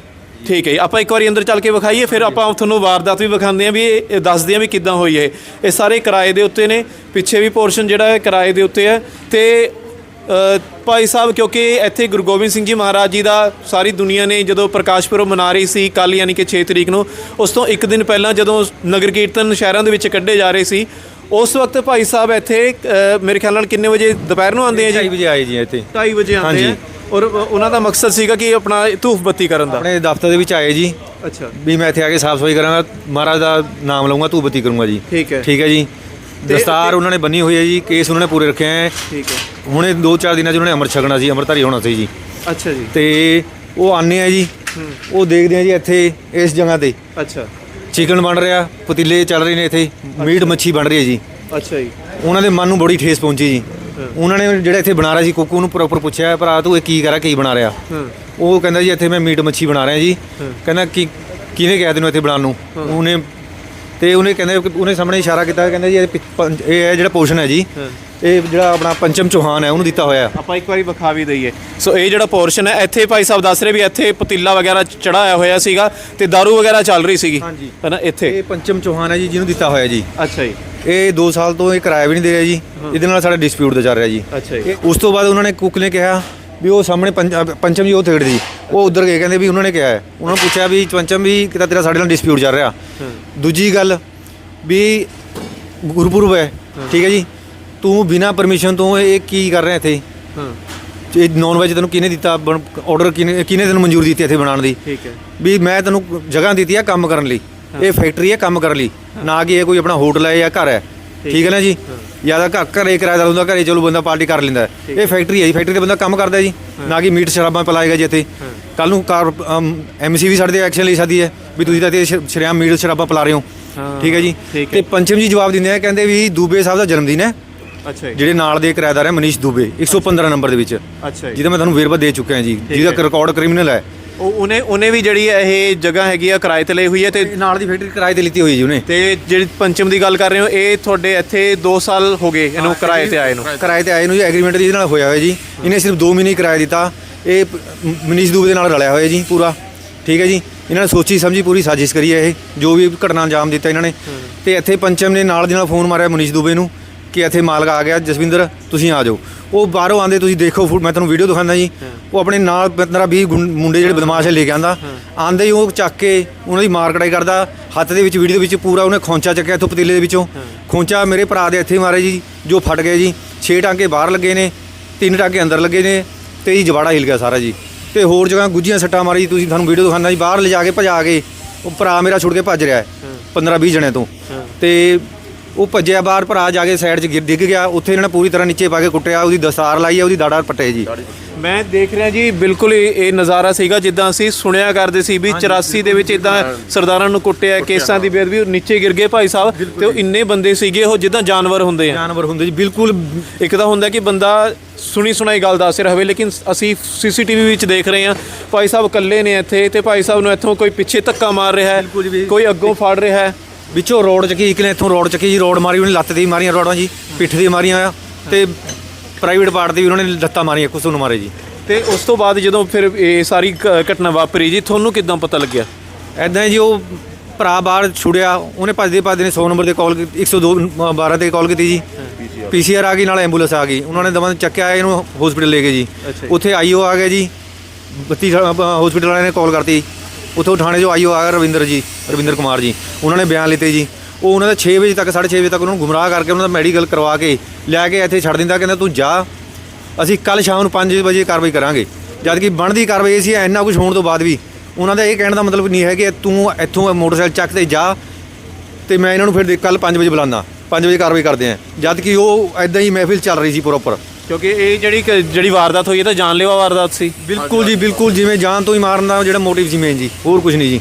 C: ਠੀਕ ਹੈ ਜੀ। ਆਪਾਂ ਇੱਕ ਵਾਰੀ ਅੰਦਰ ਚੱਲ ਕੇ ਵਿਖਾਈਏ ਫਿਰ ਆਪਾਂ ਤੁਹਾਨੂੰ ਵਾਰਦਾਤ ਵੀ ਵਿਖਾਉਂਦੇ ਆ ਵੀ ਇਹ ਦੱਸਦੇ ਆ ਵੀ ਕਿੱਦਾਂ ਹੋਈ ਇਹ ਇਹ ਸਾਰੇ ਕਿਰਾਏ ਦੇ ਉੱਤੇ ਨੇ ਪਿੱਛੇ ਵੀ ਪੋਰਸ਼ਨ ਜਿਹੜਾ ਹੈ ਕਿਰਾਏ ਦੇ ਉੱਤੇ ਹੈ। ਤੇ ਭਾਈ ਸਾਹਿਬ ਕਿਉਂਕਿ ਇੱਥੇ ਗੁਰੂ ਗੋਬਿੰਦ ਸਿੰਘ ਜੀ ਮਹਾਰਾਜ ਜੀ ਦਾ ਸਾਰੀ ਦੁਨੀਆ ਨੇ ਜਦੋਂ ਪ੍ਰਕਾਸ਼ ਪੁਰਬ ਮਨਾ ਰਹੀ ਸੀ ਕੱਲ ਯਾਨੀ ਕਿ 6 ਤਰੀਕ ਨੂੰ ਉਸ ਤੋਂ ਇੱਕ ਦਿਨ ਪਹਿਲਾਂ ਜਦੋਂ ਨਗਰ ਕੀਰਤਨ ਸ਼ਹਿਰਾਂ ਦੇ ਵਿੱਚ ਕੱਢੇ ਜਾ ਰਹੇ ਸੀ ਉਸ ਵਕਤ ਭਾਈ ਸਾਹਿਬ ਇੱਥੇ ਮੇਰੇ ਖਿਆਲ ਨਾਲ ਕਿੰਨੇ ਵਜੇ ਦੁਪਹਿਰ ਨੂੰ ਆਉਂਦੇ ਆ
A: 2
C: ਜੀ
A: ਵਜੇ ਆਏ ਜੀ ਇੱਥੇ।
C: 2:30 ਵਜੇ ਆਉਂਦੇ ਆ। ਔਰ ਉਹਨਾਂ ਦਾ ਮਕਸਦ ਸੀਗਾ ਕਿ ਆਪਣਾ ਧੂਫ ਬੱਤੀ ਕਰਨ ਦਾ।
A: ਆਪਣੇ ਦਫ਼ਤਰ ਦੇ ਵਿੱਚ ਆਏ ਜੀ।
C: ਅੱਛਾ।
A: ਵੀ ਮੈਂ ਇੱਥੇ ਆ ਕੇ ਸਾਫ਼ ਸਫ਼ਾਈ ਕਰਾਂਗਾ ਮਹਾਰਾਜ ਦਾ ਨਾਮ ਲਵਾਂਗਾ ਧੂਪ ਬੱਤੀ ਕਰੂੰਗਾ ਜੀ।
C: ਠੀਕ ਹੈ।
A: ਠੀਕ ਹੈ ਜੀ। ਦਸਤਾਰ ਉਹਨਾਂ ਨੇ ਬੰਨੀ ਹੋਈ ਹੈ ਜੀ ਕੇਸ ਉਹਨਾਂ ਨੇ ਪੂਰੇ ਰੱਖੇ ਹੈ।
C: ਠੀਕ ਹੈ।
A: ਹੁਣੇ 2-4 ਦਿਨਾਂ 'ਚ ਉਹਨਾਂ ਨੇ ਅੰਮ੍ਰਿਤ ਛਕਣਾ ਸੀ ਅੰਮ੍ਰਿਤਧਾਰੀ ਹੋਣਾ ਸੀ ਜੀ।
C: ਅੱਛਾ ਜੀ।
A: ਤੇ ਉਹ ਆਨੇ ਆ ਜੀ ਉਹ ਦੇਖਦੇ ਆ ਜੀ ਇੱਥੇ ਇਸ ਜਗ੍ਹਾ ਤੇ।
C: ਅੱਛਾ।
A: ਚਿਕਨ ਬਣ ਰਿਹਾ ਪਤੀਲੇ ਚੱਲ ਰਹੇ ਨੇ ਇੱਥੇ ਮੀਟ ਮੱਛੀ ਬਣ ਰਹੀ ਹੈ ਜੀ।
C: ਅੱਛਾ ਜੀ।
A: ਉਹਨਾਂ ਦੇ ਮਨ ਨੂੰ ਬੜੀ ਠੇਸ ਪਹੁੰਚੀ ਜੀ। ਉਹਨਾਂ ਨੇ ਜਿਹੜਾ ਇੱਥੇ ਬਣਾ ਰਿਹਾ ਸੀ ਕੁੱਕੂ ਨੂੰ ਪ੍ਰੋਪਰ ਪੁੱਛਿਆ ਭਰਾ ਤੂੰ ਇਹ ਕੀ ਕਰਾ ਕੀ ਬਣਾ ਰਿਹਾ? ਉਹ ਕਹਿੰਦਾ ਜੀ ਇੱਥੇ ਮੈਂ ਮੀਟ ਮੱਛੀ ਬਣਾ ਰਿਹਾ ਜੀ। ਕਹਿੰਦਾ ਕੀ ਕਿਹਨੇ ਕਿਹਾ ਤੈਨੂੰ ਇੱਥੇ ਬਣਾਉਣ ਨੂੰ? ਉਹਨੇ ਤੇ ਉਹਨੇ ਕਹਿੰਦੇ ਕਿ ਉਹਨੇ ਸਾਹਮਣੇ ਇਸ਼ਾਰਾ ਕੀਤਾ ਕਹਿੰਦਾ ਜੀ ਇਹ ਪਿ- ਇਹ ਹੈ ਜਿਹੜਾ ਪੋਰਸ਼ਨ ਹੈ ਜੀ। ਇਹ ਜਿਹੜਾ ਆਪਣਾ ਪੰਚਮ ਚੌਹਾਨ ਹੈ ਉਹਨੂੰ ਦਿੱਤਾ ਹੋਇਆ
C: ਆਪਾਂ ਇੱਕ ਵਾਰੀ ਵਿਖਾ ਵੀ ਦਈਏ। ਸੋ ਇਹ ਜਿਹੜਾ ਪੋਰਸ਼ਨ ਹੈ ਇੱਥੇ ਭਾਈ ਸਾਹਿਬ ਦੱਸ ਰਹੇ ਵੀ ਇੱਥੇ ਪਤੀਲਾ ਵਗੈਰਾ ਚੜਾਇਆ ਹੋਇਆ ਸੀਗਾ ਤੇ दारू ਵਗੈਰਾ ਚੱਲ ਰਹੀ ਸੀਗੀ।
A: ਹਾਂਜੀ।
C: ਹੈਨਾ ਇੱਥੇ।
A: ਇਹ ਪੰਚਮ ਚੌਹਾਨ ਹੈ ਜੀ ਜਿਹਨੂੰ ਦਿੱਤਾ ਹੋਇਆ ਜੀ।
C: ਅੱਛਾ ਜੀ।
A: ਇਹ 2 ਸਾਲ ਤੋਂ ਇਹ ਕਿਰਾਇਆ ਵੀ ਨਹੀਂ ਦੇ ਰਿਹਾ ਜੀ। ਇਹਦੇ ਨਾਲ ਸਾਡਾ ਡਿਸਪਿਊਟ ਦਾ ਚੱਲ ਰਿਹਾ ਜੀ।
C: ਅੱਛਾ ਜੀ।
A: ਇਹ- ਉਸ ਤੋਂ ਬਾਅਦ ਉਹਨਾਂ ਨੇ ਕੁੱਕ ਨੇ ਕਿਹਾ ਵੀ ਉਹ ਸਾਹਮਣੇ ਪੰਜ- ਪੰਚਮ ਜੀ ਉਹ ਥੇੜ ਜੀ ਉਹ ਉਧਰ ਗਏ ਕਹਿੰਦੇ ਵੀ ਉਹਨਾਂ ਨੇ ਕਿਹਾ ਹੈ। ਉਹਨਾਂ ਨੂੰ ਪੁੱਛਿਆ ਵੀ ਪੰਚਮ ਵੀ ਕਿਤਾ ਤੇਰਾ ਸਾਡੇ ਨਾਲ ਡਿਸਪਿਊਟ ਚੱਲ ਰਿਹਾ। ਦੂਜੀ ਗੱਲ ਵੀ ਗੁਰਪੁਰਬ ਹੈ ਠੀਕ ਹੈ ਜੀ। ਤੂੰ ਬਿਨਾ ਪਰਮਿਸ਼ਨ ਤੋਂ ਇਹ ਕੀ ਕਰ ਰਿਹਾ ਇੱਥੇ?
C: ਹਾਂ।
A: ਇਹ ਨੌਨ ਵੈਜ ਤੈਨੂੰ ਕਿਹਨੇ ਦਿੱਤਾ? ਆਰਡਰ ਕਿਹਨੇ ਕਿਹਨੇ ਤੈਨੂੰ ਮਨਜ਼ੂਰੀ ਦਿੱਤੀ ਇੱਥੇ ਬਣਾਉਣ ਦੀ?
C: ਠੀਕ ਹੈ।
A: ਵੀ ਮੈਂ ਤੈਨੂੰ ਜਗ੍ਹਾ ਦਿੱਤੀ ਹੈ ਕੰਮ ਕਰਨ ਲਈ। ਇਹ ਫੈਕਟਰੀ ਹੈ ਕੰਮ ਕਰਨ ਲਈ। ਨਾ ਕਿ ਇਹ ਕੋਈ ਆਪਣਾ ਹੋਟਲ ਹੈ ਜਾਂ ਘਰ ਹੈ। ਠੀਕ ਹੈ ਨਾ ਜੀ? ਜਾਂ ਤਾਂ ਘਰ ਘਰੇ ਕਿਰਾਏਦਾਰ ਹੁੰਦਾ ਘਰੇ ਚਲੋ ਬੰਦਾ ਪਾਰਟੀ ਕਰ ਲੈਂਦਾ। ਇਹ ਫੈਕਟਰੀ ਹੈ ਜੀ ਫੈਕਟਰੀ ਤੇ ਬੰਦਾ ਕੰਮ ਕਰਦਾ ਜੀ ਨਾ ਕਿ ਮੀਟ ਸ਼ਰਾਬਾਂ ਪਲਾਏਗਾ ਜੀ ਇੱਥੇ। ਕੱਲ ਨੂੰ ਕਾਰ ਐਮਸੀ ਵੀ ਸਾਡੇ ਤੇ ਐਕਸ਼ਨ ਲਈ ਸਕਦੀ ਹੈ ਵੀ ਤੁਸੀਂ ਤਾਂ ਸ਼- ਸ਼ਰੇਆਮ ਮੀਟ ਸ਼ਰਾਬਾਂ ਪਲਾ ਰਹੇ ਹੋ। ਠੀਕ ਹੈ ਜੀ। ਤੇ ਪੰਚਮ ਜੀ ਜਵਾਬ ਦਿੰਦੇ ਆ ਕਹਿੰਦੇ ਵੀ ਦੂਬੇ ਸਾਹਿਬ ਦਾ ਜਨਮ ਦਿਨ ਹੈ।
C: ਅੱਛਾ
A: ਜਿਹੜੇ ਨਾਲ ਦੇ ਕਿਰਾਏਦਾਰ ਹੈ ਮਨੀਸ਼ ਦੂਬੇ 115 ਨੰਬਰ ਦੇ ਵਿੱਚ।
C: ਅੱਛਾ
A: ਜਿਹਦਾ ਮੈਂ ਤੁਹਾਨੂੰ ਵੇਰਵਾ ਦੇ ਚੁੱਕਿਆ ਜੀ ਜਿਹਦਾ ਰਿਕਾਰਡ ਕ੍ਰਿਮੀਨਲ ਹੈ।
C: ਉਹ ਉਹਨੇ ਉਹਨੇ ਵੀ ਜਿਹੜੀ ਇਹ ਜਗ੍ਹਾ ਹੈਗੀ ਆ ਕਿਰਾਏ ਤੇ ਲਈ ਹੋਈ ਹੈ ਤੇ
A: ਨਾਲ ਦੀ ਫੈਕਟਰੀ ਕਿਰਾਏ ਤੇ ਲਿੱਤੀ ਹੋਈ ਜੀ ਉਹਨੇ।
C: ਤੇ ਜਿਹੜੀ ਪੰਚਮ ਦੀ ਗੱਲ ਕਰ ਰਹੇ ਹੋ ਇਹ ਤੁਹਾਡੇ ਇੱਥੇ 2 ਸਾਲ ਹੋ ਗਏ ਇਹਨੂੰ ਕਿਰਾਏ ਤੇ ਆਏ ਨੂੰ।
A: ਕਿਰਾਏ ਤੇ ਆਏ ਨੂੰ ਜੀ ਐਗਰੀਮੈਂਟ ਜਿਹਦੇ ਨਾਲ ਹੋਇਆ ਹੋਇਆ ਜੀ। ਇਹਨੇ ਸਿਰਫ 2 ਮਹੀਨੇ ਕਿਰਾਇਆ ਦਿੱਤਾ। ਇਹ ਮਨੀਸ਼ ਦੂਬੇ ਦੇ ਨਾਲ ਰਲਿਆ ਹੋਇਆ ਜੀ ਪੂਰਾ। ਠੀਕ ਹੈ ਜੀ? ਇਹਨਾਂ ਨੇ ਸੋਚੀ ਸਮਝੀ ਪੂਰੀ ਸਾਜ਼ਿਸ਼ ਕਰੀ ਹੈ ਇਹ। ਜੋ ਵੀ ਘਟਨਾ ਅੰਜਾਮ ਦਿੱਤਾ ਇਹਨਾਂ ਨੇ। ਤੇ ਇੱਥੇ ਪੰਚਮ ਨੇ ਨਾਲ ਦੀ ਨਾਲ ਫੋਨ ਮਾਰਿਆ ਮਨੀਸ਼ ਦੂਬੇ ਨੂੰ। ਕਿ ਇੱਥੇ ਮਾਲਕ ਆ ਗਿਆ ਜਸਵਿੰਦਰ ਤੁਸੀਂ ਆ ਜਾਓ। ਉਹ ਬਾਹਰੋਂ ਆਂਦੇ ਤੁਸੀਂ ਦੇਖੋ ਫੁ- ਮੈਂ ਤੁਹਾਨੂੰ ਵੀਡੀਓ ਦਿਖਾਉਂਦਾ ਜੀ। ਉਹ ਆਪਣੇ ਨਾਲ 15 20 ਮੁੰਡੇ ਜਿਹੜੇ ਬਦਮਾਸ਼ ਲੈ ਕੇ ਆਂਦਾ ਆਂਦੇ ਹੀ ਉਹ ਚੱਕ ਕੇ ਉਹਨਾਂ ਦੀ ਮਾਰ ਕਟਾਈ ਕਰਦਾ। ਹੱਥ ਦੇ ਵਿੱਚ ਵੀਡੀਓ ਦੇ ਵਿੱਚ ਪੂਰਾ ਉਹਨੇ ਖੌਂਚਾ ਚੱਕਿਆ ਇੱਥੋਂ ਪਤੀਲੇ ਦੇ ਵਿੱਚੋਂ। ਖੌਂਚਾ ਮੇਰੇ ਭਰਾ ਦੇ ਇੱਥੇ ਮਾਰੇ ਜੀ ਜੋ ਫਟ ਗਏ ਜੀ। 6 ਟਾਂਕੇ ਬਾਹਰ ਲੱਗੇ ਨੇ ਤਿੰਨ ਟਾਂਕੇ ਅੰਦਰ ਲੱਗੇ ਨੇ ਤੇ ਜੀ ਜਵਾੜਾ ਹਿਲ ਗਿਆ ਸਾਰਾ ਜੀ। ਤੇ ਹੋਰ ਜਗ੍ਹਾ ਗੁੱਜੀਆਂ ਸੱਟਾਂ ਮਾਰੀ ਜੀ, ਤੁਸੀਂ ਤੁਹਾਨੂੰ ਵੀਡੀਓ ਦਿਖਾਉਂਦਾ ਜੀ। ਬਾਹਰ ਲਿਜਾ ਕੇ ਭਜਾ ਕੇ ਉਹ ਭਰਾ ਮੇਰਾ ਛੁੱਟ ਕੇ ਭੱਜ ਰਿਹਾ ਹੈ 15 20 ਜਣੇ ਤੋਂ। ਤੇ ਉਹ ਭੱਜਿਆ ਬਾਹਰ ਭਰਾ ਜਾ ਕੇ ਸਾਈਡ 'ਚ ਗਿਰ ਡਿੱਗ ਗਿਆ। ਉੱਥੇ ਇਹਨਾਂ ਨੇ ਪੂਰੀ ਤਰ੍ਹਾਂ ਨੀਚੇ ਪਾ ਕੇ ਕੁੱਟਿਆ ਉਹਦੀ ਦਸਤਾਰ ਲਾਈ ਹੈ ਉਹਦੀ ਦਾੜਾ ਪੱਟੇ ਜੀ।
C: ਮੈਂ ਦੇਖ ਰਿਹਾ ਜੀ ਬਿਲਕੁਲ ਇਹ ਇਹ ਨਜ਼ਾਰਾ ਸੀਗਾ ਜਿੱਦਾਂ ਅਸੀਂ ਸੁਣਿਆ ਕਰਦੇ ਸੀ ਵੀ 84 ਦੇ ਵਿੱਚ ਇਦਾਂ ਸਰਦਾਰਾਂ ਨੂੰ ਕੁੱਟਿਆ ਕੇਸਾਂ ਦੀ ਬੇਅਦਬੀ ਉਹ ਨੀਚੇ ਗਿਰ ਗਏ ਭਾਈ ਸਾਹਿਬ ਤੇ ਉਹ ਇੰਨੇ ਬੰਦੇ ਸੀਗੇ ਉਹ ਜਿੱਦਾਂ ਜਾਨਵਰ ਹੁੰਦੇ ਆ।
A: ਜਾਨਵਰ ਹੁੰਦੇ ਜੀ ਬਿਲਕੁਲ।
C: ਇੱਕ ਤਾਂ ਹੁੰਦਾ ਕਿ ਬੰਦਾ ਸੁਣੀ ਸੁਣਾਈ ਗੱਲ ਦੱਸ ਰਿਹਾ ਹੋਵੇ ਲੇਕਿਨ ਅਸੀਂ ਸੀਸੀਟੀਵੀ ਵਿੱਚ ਦੇਖ ਰਹੇ ਹਾਂ ਭਾਈ ਸਾਹਿਬ ਇਕੱਲੇ ਨੇ ਇੱਥੇ ਤੇ ਭਾਈ ਸਾਹਿਬ ਨੂੰ ਇੱਥੋਂ ਕੋਈ ਪਿੱਛੇ ਧੱਕਾ ਮਾਰ ਰਿਹਾ। ਹੈ ਕੋਈ ਅੱਗੋਂ ਫੜ ਰਿਹਾ ਹੈ।
A: ਵਿੱਚੋਂ ਰੋਡ ਚੱਕੀ ਇੱਕ ਨੇ ਇੱਥੋਂ ਰੋਡ ਚੱਕੀ ਜੀ ਰੋਡ ਮਾਰੀ ਉਹਨੇ ਲੱਤ ਦੀ ਮਾਰੀਆਂ ਰੋਡਾਂ ਜੀ ਪਿੱਠ ਦੀ ਮਾਰੀਆਂ ਆ ਤੇ ਪ੍ਰਾਈਵੇਟ ਪਾਰਟ ਦੀ ਵੀ ਉਹਨਾਂ ਨੇ ਲੱਤਾਂ ਮਾਰੀਆਂ ਕੁਛ ਨੂੰ ਮਾਰੇ ਜੀ।
C: ਤੇ ਉਸ ਤੋਂ ਬਾਅਦ ਜਦੋਂ ਫਿਰ ਇਹ ਸਾਰੀ ਕ- ਘਟਨਾ ਵਾਪਰੀ ਜੀ ਤੁਹਾਨੂੰ ਕਿਦਾਂ ਪਤਾ ਲੱਗਿਆ?
A: ਐਦਾਂ ਜੀ ਉਹ ਭਰਾ ਬਾਹਰ ਛੁੜਿਆ ਉਹਨੇ ਭੱਜਦੇ ਭੱਜਦੇ ਨੇ 100 ਨੰਬਰ ਤੇ ਕਾਲ 102 12 ਤੇ ਕਾਲ ਕੀਤੀ ਜੀ। ਪੀਸੀਆਰ ਆ ਗਈ ਨਾਲ ਐਂਬੂਲੈਂਸ ਆ ਗਈ। ਉਹਨਾਂ ਨੇ ਦਵਾਂ ਚੱਕਿਆ ਇਹਨੂੰ ਹਸਪੀਟਲ ਲੈ ਗਏ ਜੀ।
C: ਅੱਛਾ ਜੀ।
A: ਉੱਥੇ ਆਈਓ ਆ ਗਿਆ ਜੀ 32 ਹਸਪੀਟਲ ਵਾਲਿਆਂ ਨੇ ਕਾਲ ਕਰਤੀ। ਉੱਥੋਂ ਥਾਣੇ 'ਚੋਂ ਆਈਓ ਆ ਰਵਿੰਦਰ ਜੀ, ਰਵਿੰਦਰ ਕੁਮਾਰ ਜੀ, ਉਹਨਾਂ ਨੇ ਬਿਆਨ ਲਿੱਤੇ ਜੀ। ਉਹ ਉਹਨਾਂ ਦਾ 6 ਵਜੇ ਤੱਕ 6:30 ਵਜੇ ਤੱਕ ਉਹਨਾਂ ਨੂੰ ਗੁੰਮਰਾਹ ਕਰਕੇ ਉਹਨਾਂ ਦਾ ਮੈਡੀਕਲ ਕਰਵਾ ਕੇ ਲੈ ਕੇ ਇੱਥੇ ਛੱਡ ਦਿੰਦਾ, ਕਹਿੰਦਾ ਤੂੰ ਜਾ, ਅਸੀਂ ਕੱਲ ਸ਼ਾਮ ਨੂੰ 5 ਵਜੇ ਕਾਰਵਾਈ ਕਰਾਂਗੇ। ਜਦ ਕਿ ਬਣਦੀ ਕਾਰਵਾਈ ਇਹ ਸੀ, ਇੰਨਾ ਕੁਝ ਹੋਣ ਤੋਂ ਬਾਅਦ ਵੀ ਉਹਨਾਂ ਦਾ ਇਹ ਕਹਿਣ ਦਾ ਮਤਲਬ ਨਹੀਂ ਹੈ ਕਿ ਤੂੰ ਇੱਥੋਂ ਮੋਟਰਸਾਈਕਲ ਚੱਕ ਤੇ ਜਾ ਤੇ ਮੈਂ ਇਹਨਾਂ ਨੂੰ ਫਿਰ ਕੱਲ 5 ਵਜੇ ਬੁਲਾਉਂਦਾ। 5 ਵਜੇ ਕਾਰਵਾਈ ਕਰਦੇ ਆ ਜਦ ਕਿ ਉਹ ਐਦਾਂ ਹੀ ਮਹਿਫਿਲ ਚੱਲ ਰਹੀ ਸੀ ਪ੍ਰੋਪਰ
C: ਕਿਉਂਕਿ ਇਹ ਜਿਹੜੀ ਕ- ਜਿਹੜੀ ਵਾਰਦਾਤ ਹੋਈ ਇਹ ਤਾਂ ਜਾਨਲੇਵਾ ਵਾਰਦਾਤ ਸੀ।
A: ਬਿਲਕੁਲ ਜੀ ਬਿਲਕੁਲ ਜਿਵੇਂ ਜਾਨ ਤੋਂ ਹੀ ਮਾਰਨ ਦਾ ਜਿਹੜਾ ਮੋਟਿਵ ਸੀ ਮੇਨ ਜੀ ਹੋਰ ਕੁਝ ਨਹੀਂ ਜੀ।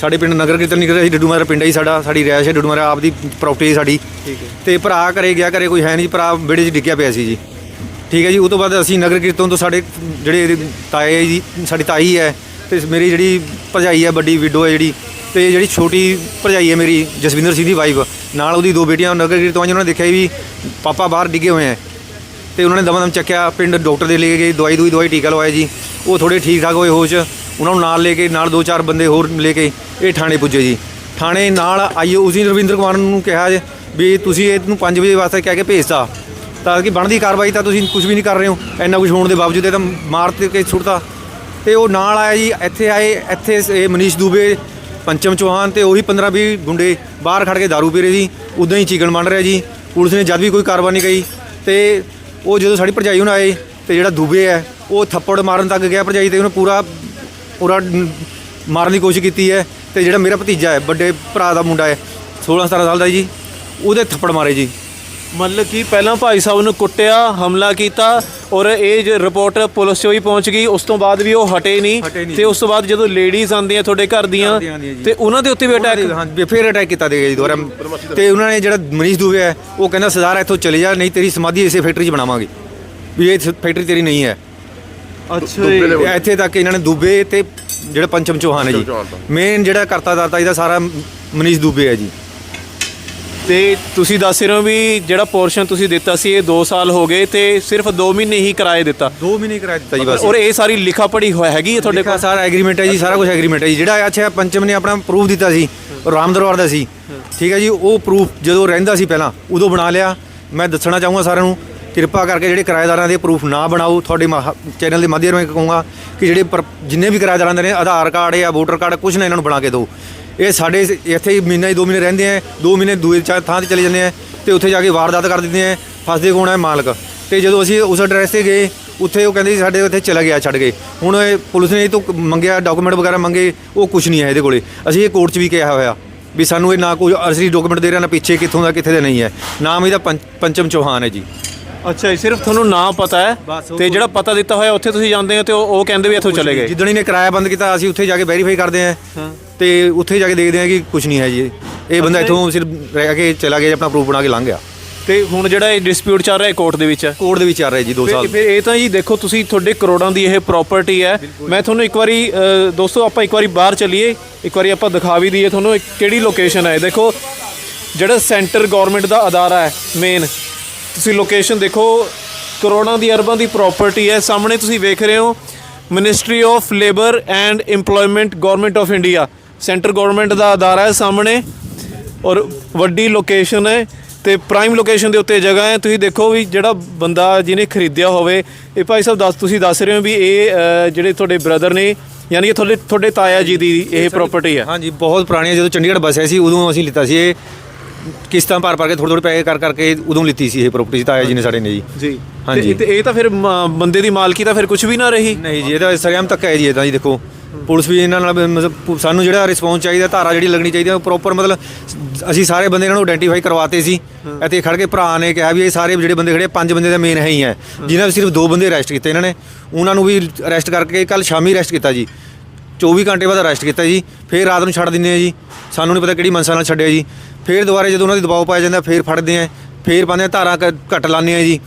A: ਸਾਡੇ ਪਿੰਡ ਨਗਰ ਕੀਰਤਨ ਨਿਕਲ ਰਿਹਾ ਸੀ ਡੱਡੂ ਮਾਰਾ ਪਿੰਡ ਹੈ ਜੀ ਸਾਡਾ ਸਾਡੀ ਰਿਹਾਇਸ਼ ਹੈ ਡੱਡੂ ਮਾਰਾ ਆਪ ਦੀ ਪ੍ਰਾਪਰਟੀ ਹੈ ਸਾਡੀ।
C: ਠੀਕ ਹੈ।
A: ਤੇ ਭਰਾ ਘਰੇ ਗਿਆ ਘਰੇ ਕੋਈ ਹੈ ਨਹੀਂ ਭਰਾ ਵਿਹੜੇ 'ਚ ਡਿੱਗਿਆ ਪਿਆ ਸੀ ਜੀ। ਠੀਕ ਹੈ ਜੀ ਉਹ ਤੋਂ ਬਾਅਦ ਅਸੀਂ ਨਗਰ ਕੀਰਤਨ ਤੋਂ ਸਾਡੇ ਜਿਹੜੇ ਇਹਦੇ ਤਾਏ ਜੀ ਸਾਡੀ ਤਾਈ ਹੈ ਤੇ ਮੇਰੀ ਜਿਹੜੀ ਭਰਜਾਈ ਹੈ ਵੱਡੀ ਵਿਡੋ ਹੈ ਜਿਹੜੀ ਤੇ ਜਿਹੜੀ ਛੋਟੀ ਭਰਜਾਈ ਹੈ ਮੇਰੀ ਜਸਵਿੰਦਰ ਸਿੰਘ ਦੀ ਵਾਈਫ ਨਾਲ ਉਹਦੀ ਦੋ ਬੇਟੀਆਂ ਨਗਰ ਕੀਰਤਨ ਆਈਆਂ ਉਹਨਾਂ ਨੇ ਦੇਖਿਆ ਵੀ ਪਾਪਾ ਬਾਹਰ ਡਿੱਗੇ ਹੋਏ ਹੈ। ਤੇ ਉਹਨਾਂ ਨੇ ਦਮ ਦਮ ਚੱਕਿਆ, ਪਿੰਡ ਡਾਕਟਰ ਦੇ ਲੈ ਕੇ ਗਏ, ਦਵਾਈ ਦੂਈ ਦਵਾਈ ਟੀਕਾ ਲਵਾਇਆ ਜੀ। ਉਹ ਥੋੜੇ ਠੀਕ ਠਾਕ ਹੋਏ ਹੋਸ਼, ਉਹਨਾਂ ਨੂੰ ਨਾਲ ਲੈ ਕੇ, ਨਾਲ ਦੋ ਚਾਰ ਬੰਦੇ ਹੋਰ ਲੈ ਕੇ ਇਹ ਥਾਣੇ ਪੁੱਜੇ ਜੀ। ਥਾਣੇ ਨਾਲ ਆਈਓ, ਉਸੀ ਰਵਿੰਦਰ ਕੁਮਾਰ ਨੂੰ ਕਿਹਾ ਜੇ ਵੀ ਤੁਸੀਂ ਇਹਨੂੰ 5 ਵਜੇ ਵਾਸਤੇ ਕਹਿ ਕੇ ਭੇਜਤਾ। ਤਾਂ ਕਿ ਬਣਦੀ ਕਾਰਵਾਈ ਤਾਂ ਤੁਸੀਂ ਕੁਝ ਵੀ ਨਹੀਂ ਕਰ ਰਹੇ ਹੋ, ਇੰਨਾ ਕੁਝ ਹੋਣ ਦੇ ਬਾਵਜੂਦ ਇਹ ਤਾਂ ਮਾਰ ਤੇ ਕੇ ਛੁੱਟਦਾ ਤੇ ਉਹ ਨਾਲ ਆਇਆ ਜੀ, ਇੱਥੇ ਆਏ, ਇੱਥੇ ਇਹ ਮਨੀਸ਼ ਦੂਬੇ, ਪੰਚਮ ਚੌਹਾਨ ਤੇ ਉਹੀ 15 20 ਗੁੰਡੇ ਬਾਹਰ ਖੜ ਕੇ दारू ਪੀ ਰਹੇ ਜੀ, ਉਦਾਂ ਹੀ ਚਿਕਨ ਬਣ ਰਿਹਾ ਜੀ। ਪੁਲਿਸ ਨੇ ਜਦ ਵੀ ਕੋਈ ਕਾਰਵਾਈ ਨਹੀਂ ਕਰੀ ਤੇ ਉਹ ਜਦੋਂ ਸਾਡੀ ਭਰਜਾਈ ਹੁਣ ਆਏ ਤੇ ਜਿਹੜਾ ਦੂਬੇ ਹੈ, ਉਹ ਥੱਪੜ ਮਾਰਨ ਤੱਕ ਗਿਆ ਭਰਜਾਈ ਤੇ, ਉਹਨੇ ਪੂਰਾ ਪੂਰਾ ਮਾਰਨ ਦੀ ਕੋਸ਼ਿਸ਼ ਕੀਤੀ ਹੈ ਤੇ ਜਿਹੜਾ ਮੇਰਾ ਭਤੀਜਾ ਹੈ, ਵੱਡੇ ਭਰਾ ਦਾ ਮੁੰਡਾ ਹੈ 16 17 ਸਾਲ ਦਾ ਜੀ, ਉਹਦੇ ਥੱਪੜ ਮਾਰੇ ਜੀ।
C: ਮਤਲਬ ਕਿ ਪਹਿਲਾਂ ਭਾਈ ਸਾਹਿਬ ਨੂੰ ਕੁੱਟਿਆ ਹਮਲਾ ਕੀਤਾ ਔਰ ਇਹ ਜੋ ਰਿਪੋਰਟ ਪੁਲਿਸ 'ਚ ਵੀ ਪਹੁੰਚ ਗਈ ਉਸ ਤੋਂ ਬਾਅਦ ਵੀ ਉਹ ਹਟੇ ਨਹੀਂ।
A: ਹਟੇ ਨਹੀਂ
C: ਤੇ ਉਸ ਤੋਂ ਬਾਅਦ ਜਦੋਂ ਲੇਡੀਜ਼ ਆਉਂਦੀਆਂ ਤੁਹਾਡੇ ਘਰ ਦੀਆਂ
A: ਆਉਂਦੀਆਂ, ਆਉਂਦੀਆਂ ਜੀ।
C: ਤੇ ਉਹਨਾਂ ਦੇ ਉੱਤੇ ਵੀ ਅਟੈਕ
A: ਹਾਂ ਵੀ ਫਿਰ ਅਟੈਕ ਕੀਤਾ ਦੇਗਾ ਜੀ ਦੁਬਾਰਾ। ਤੇ ਉਹਨਾਂ ਨੇ ਜਿਹੜਾ ਮਨੀਸ਼ ਦੂਬੇ ਹੈ ਉਹ ਕਹਿੰਦਾ ਸਰਦਾਰ ਇੱਥੋਂ ਚਲੇ ਜਾ ਨਹੀਂ ਤੇਰੀ ਸਮਾਧੀ ਇਸੇ ਫੈਕਟਰੀ 'ਚ ਬਣਾਵਾਂਗੇ। ਵੀ ਇਹ ਫੈਕਟਰੀ ਤੇਰੀ ਨਹੀਂ ਹੈ।
C: ਅੱਛਾ
A: ਇਹ ਇੱਥੇ ਤੱਕ ਇਹਨਾਂ ਨੇ ਦੂਬੇ ਤੇ ਜਿਹੜਾ ਪੰਚਮ ਚੌਹਾਨ ਹੈ ਜੀ।
B: ਚੌਹਾਨ ਤੋਂ।
A: ਮੇਨ ਜਿਹੜਾ ਕਰਤਾ ਦਾਤਾ ਇਹਦਾ ਸਾਰਾ ਮਨੀਸ਼ ਦੂਬੇ ਹੈ ਜੀ।
C: ਤੇ ਤੁਸੀਂ ਦੱਸ ਰਹੇ ਹੋ ਵੀ ਜਿਹੜਾ ਪੋਰਸ਼ਨ ਤੁਸੀਂ ਦਿੱਤਾ ਸੀ ਇਹ 2 ਸਾਲ ਹੋ ਗਏ ਤੇ ਸਿਰਫ 2 ਮਹੀਨੇ ਹੀ ਕਿਰਾਏ ਦਿੱਤਾ।
A: 2 ਮਹੀਨੇ ਕਿਰਾਇਆ ਦਿੱਤਾ ਜੀ ਬਸ।
C: ਔਰ ਇਹ ਸਾਰੀ ਲਿਖਾ ਪੜੀ ਹੋਇਆ ਹੈਗੀ ਹੈ ਤੁਹਾਡੇ ਕੋਲ?
A: ਸਾਰਾ ਐਗਰੀਮੈਂਟ ਹੈ ਜੀ ਸਾਰਾ ਕੁਝ ਐਗਰੀਮੈਂਟ ਹੈ ਜੀ। ਜਿਹੜਾ ਅੱਛਾ ਪੰਚਮ ਨੇ ਆਪਣਾ ਪ੍ਰੂਫ ਦਿੱਤਾ ਸੀ ਰਾਮ ਦਰਬਾਰ ਦਾ ਸੀ। ਠੀਕ ਹੈ ਜੀ ਉਹ ਪ੍ਰੂਫ ਜਦੋਂ ਰਹਿੰਦਾ ਸੀ ਪਹਿਲਾਂ ਉਦੋਂ ਬਣਾ ਲਿਆ। ਮੈਂ ਦੱਸਣਾ ਚਾਹੂੰਗਾ ਸਾਰਿਆਂ ਨੂੰ ਕਿਰਪਾ ਕਰਕੇ ਜਿਹੜੇ ਕਿਰਾਏਦਾਰਾਂ ਦੇ ਪ੍ਰੂਫ ਨਾ ਬਣਾਓ ਤੁਹਾਡੇ ਚੈਨਲ ਦੇ ਮਾਧਿਅਮ ਰਾਹੀਂ ਕਹੂੰਗਾ ਕਿ ਜਿਹੜੇ ਜਿੰਨੇ ਵੀ ਕਿਰਾਏਦਾਰਾਂ ਦੇ ਨੇ ਆਧਾਰ ਕਾਰਡ ਜਾਂ ਵੋਟਰ ਕਾਰਡ ਕੁਝ ਨਾ ਇਹਨਾਂ ਨੂੰ ਬਣਾ ਕੇ ਦਿਓ। ਇਹ ਸਾਡੇ ਇੱਥੇ ਹੀ ਮਹੀਨਾ ਹੀ ਦੋ ਮਹੀਨੇ ਰਹਿੰਦੇ ਆ, ਦੋ ਮਹੀਨੇ ਦੂਏ ਚਾ- ਥਾਂ ਤੇ ਚਲੇ ਜਾਂਦੇ ਆ ਤੇ ਉੱਥੇ ਜਾ ਕੇ ਵਾਰਦਾਤ ਕਰ ਦਿੰਦੇ ਆ, ਫਸਦੇ ਕੋਣ ਹੈ ਮਾਲਕ। ਤੇ ਜਦੋਂ ਅਸੀਂ ਉਸ ਐਡਰੈਸ ਤੇ ਗਏ, ਉੱਥੇ ਉਹ ਕਹਿੰਦੇ ਸੀ ਸਾਡੇ ਉੱਥੇ ਚਲਾ ਗਿਆ, ਛੱਡ ਗਏ। ਹੁਣ ਇਹ ਪੁਲਿਸ ਨੇ ਇਹ ਤੋਂ ਮੰਗਿਆ ਡਾਕੂਮੈਂਟ ਵਗੈਰਾ ਮੰਗੇ, ਉਹ ਕੁਝ ਨਹੀਂ ਹੈ ਇਹਦੇ ਕੋਲੇ। ਅਸੀਂ ਇਹ ਕੋਰਟ 'ਚ ਵੀ ਕਿਹਾ ਹੋਇਆ ਵੀ ਸਾਨੂੰ ਇਹ ਨਾ ਕੋਈ ਅਸਲੀ ਡਾਕੂਮੈਂਟ ਦੇ ਰਿਹਾ, ਨਾ ਪਿੱਛੇ ਕਿੱਥੋਂ ਦਾ, ਕਿੱਥੇ ਦਾ ਨਹੀਂ ਹੈ। ਨਾਮ ਇਹਦਾ ਪੰਚ- ਪੰਚਮ ਚੌਹਾਨ ਹੈ ਜੀ।
C: ਅੱਛਾ ਜੀ ਸਿਰਫ ਤੁਹਾਨੂੰ ਨਾਂ ਪਤਾ ਹੈ
A: ਬਸ ਉਹ
C: ਤੇ ਜਿਹੜਾ ਪਤਾ ਦਿੱਤਾ ਹੋਇਆ ਉੱਥੇ ਤੁਸੀਂ ਜਾਂਦੇ ਹੋ ਤੇ ਉਹ ਉਹ ਕਹਿੰਦੇ ਵੀ ਇੱਥੋਂ ਚਲੇ ਗਏ।
A: ਜਿੱਦਣ ਇਹਨੇ ਕਿਰਾਇਆ ਬੰਦ ਕੀਤਾ ਅਸੀਂ ਉੱਥੇ ਜਾ ਕੇ ਵੈਰੀਫਾਈ ਕਰਦੇ ਆਂ
C: ਹਾਂ।
A: ਤੇ ਉੱਥੇ ਜਾ ਕੇ ਦੇਖਦੇ ਆਂ ਕਿ ਕੁਝ ਨਹੀਂ ਹੈ ਜੀ। ਇਹ। ਇਹ ਬੰਦਾ ਇੱਥੋਂ ਸਿਰਫ ਰਹਿ ਕੇ ਚਲਾ ਗਿਆ ਆਪਣਾ ਪ੍ਰੂਫ ਬਣਾ ਕੇ ਲੰਘ ਗਿਆ।
C: ਤੇ ਹੁਣ ਜਿਹੜਾ ਇਹ ਡਿਸਪਿਊਟ ਚੱਲ ਰਿਹਾ ਕੋਰਟ ਦੇ ਵਿੱਚ ਹੈ?
A: ਕੋਰਟ ਦੇ ਵਿੱਚ ਚੱਲ ਰਿਹਾ ਜੀ 2
C: ਫਿਰ
A: ਸਾਲ।
C: ਫਿਰ ਇਹ ਤਾਂ ਜੀ ਦੇਖੋ ਤੁਸੀਂ ਤੁਹਾਡੇ ਕਰੋੜਾਂ ਦੀ ਇਹ ਪ੍ਰਾਪਰਟੀ ਹੈ। ਮੈਂ ਤੁਹਾਨੂੰ ਇੱਕ ਵਾਰੀ ਅ, ਦੋਸਤੋ ਆਪਾਂ ਇੱਕ ਵਾਰੀ ਬਾਹਰ ਚੱਲੀਏ। ਇੱਕ ਵਾਰੀ ਆਪਾਂ ਦਿਖਾ ਵੀ ਦਈਏ ਤੁਹਾਨੂੰ ਇਹ ਕਿਹੜੀ ਲੋਕੇਸ਼ਨ ਹੈ। ਦੇਖੋ ਜਿਹੜਾ ਸੈਂਟਰ ਗਵਰਨਮੈਂਟ ਦਾ ਅਦਾਰਾ ਹੈ ਮੇਨ ਤੁਸੀਂ ਲੋਕੇਸ਼ਨ ਦੇਖੋ ਕਰੋੜਾਂ ਦੀ ਅਰਬਾਂ ਦੀ ਪ੍ਰਾਪਰਟੀ ਹੈ। ਸਾਹਮਣੇ ਤੁਸੀਂ ਵੇਖ ਰਹੇ ਹੋ ministry of labour and EMPLOYMENT government of India centre government ਦਾ ਅਦਾਰਾ ਹੈ ਸਾਹਮਣੇ ਔਰ ਵੱਡੀ ਲੋਕੇਸ਼ਨ ਹੈ ਤੇ ਪ੍ਰਾਈਮ ਲੋਕੇਸ਼ਨ ਦੇ ਉੱਤੇ ਜਗ੍ਹਾ ਹੈ। ਤੁਸੀਂ ਦੇਖੋ ਵੀ ਜਿਹੜਾ ਬੰਦਾ ਜਿਹਨੇ ਖਰੀਦਿਆ ਹੋਵੇ ਇਹ ਭਾਈ ਸਾਹਿਬ ਦੱਸ ਤੁਸੀਂ ਦੱਸ ਰਹੇ ਹੋ ਵੀ ਇਹ ਜਿਹੜੇ ਤੁਹਾਡੇ ਬ੍ਰਦਰ ਨੇ ਯਾਨੀ ਕਿ ਤੁਹਾਡੇ ਤੁਹਾਡੇ ਤਾਇਆ ਜੀ ਦੀ ਇਹ ਪ੍ਰਾਪਰਟੀ ਹੈ।
A: ਹਾਂਜੀ ਬਹੁਤ ਪੁਰਾਣੀ ਹੈ ਜਦੋਂ ਚੰਡੀਗੜ੍ਹ ਬਸਿਆ ਸੀ ਉਦੋਂ ਅਸੀਂ ਲਿੱਤਾ ਸੀ ਇਹ। ਕਿਸ਼ਤਾਂ ਭਰ ਭਰ ਕੇ ਥੋੜੇ ਥੋੜੇ ਪੈਸੇ ਕਰ ਕਰਕੇ ਉਦੋਂ ਲਿੱਤੀ ਸੀ ਇਹ ਪ੍ਰਾਪਰਟੀ ਤਾਇਆ ਜੀ ਨੇ ਸਾਡੇ ਨੇ ਜੀ।
C: ਜੀ।
A: ਹਾਂਜੀ।
C: ਤੇ ਇਹ ਤਾਂ ਫਿਰ ਬੰਦੇ ਦੀ ਮਾਲਕੀ ਤਾਂ ਫਿਰ ਕੁਝ ਵੀ ਨਾ ਰਹੀ।
A: ਨਹੀਂ ਜੀ ਇਹ ਤਾਂ ਸਰਿਆਮ ਤੱਕ ਹੈ ਜੀ ਇਹ ਤਾਂ ਜੀ ਦੇਖੋ। ਪੁਲਿਸ ਵੀ ਇਹਨਾਂ ਨਾਲ ਮਤਲਬ ਸਾਨੂੰ ਜਿਹੜਾ ਰਿਸਪੌਂਸ ਚਾਹੀਦਾ ਧਾਰਾ ਜਿਹੜੀ ਲੱਗਣੀ ਚਾਹੀਦੀ ਹੈ ਪ੍ਰੋਪਰ ਮਤਲਬ ਅਸੀਂ ਸਾਰੇ ਬੰਦੇ ਇਹਨਾਂ ਨੂੰ ਆਇਡੈਂਟੀਫਾਈ ਕਰਵਾਤੇ ਸੀ। ਇੱਥੇ ਖੜ ਕੇ ਭਰਾ ਨੇ ਕਿਹਾ ਵੀ ਇਹ ਸਾਰੇ ਜਿਹੜੇ ਬੰਦੇ ਖੜੇ ਪੰਜ ਬੰਦੇ ਦਾ ਮੇਨ ਹੈ ਹੀ ਹੈ। ਜਿਨ੍ਹਾਂ ਵਿੱਚ ਸਿਰਫ ਦੋ ਬੰਦੇ ਅਰੈਸਟ ਕੀਤੇ ਇਹਨਾਂ ਨੇ। ਉਹਨਾਂ ਨੂੰ ਵੀ ਅਰੈਸਟ ਕਰਕੇ ਕੱਲ ਸ਼ਾਮੀ ਅਰੈਸਟ ਕੀਤਾ ਜੀ। 24 ਘੰਟੇ ਬਾਅਦ ਅਰੈਸਟ ਕੀਤਾ ਜੀ। ਫਿਰ ਰਾਤ ਨੂੰ ਛੱਡ ਦਿੰਦੇ ਆ ਜੀ। ਸਾਨੂੰ ਨਹੀਂ ਪਤਾ ਕਿਹੜੀ ਮਨਸਾ ਨਾਲ ਛੱਡਿਆ ਜੀ। ਫਿਰ ਦੁਬਾਰਾ ਜਦੋਂ ਉਹਨਾਂ ਦੀ ਦਬਾਅ ਪਾਇਆ ਜਾਂਦਾ ਫਿਰ ਫੜਦੇ ਆ ਫਿਰ ਆ ਧਾਰਾਂ ਘੱਟ ਲਾਉਂਦੇ ਆ ਜੀ।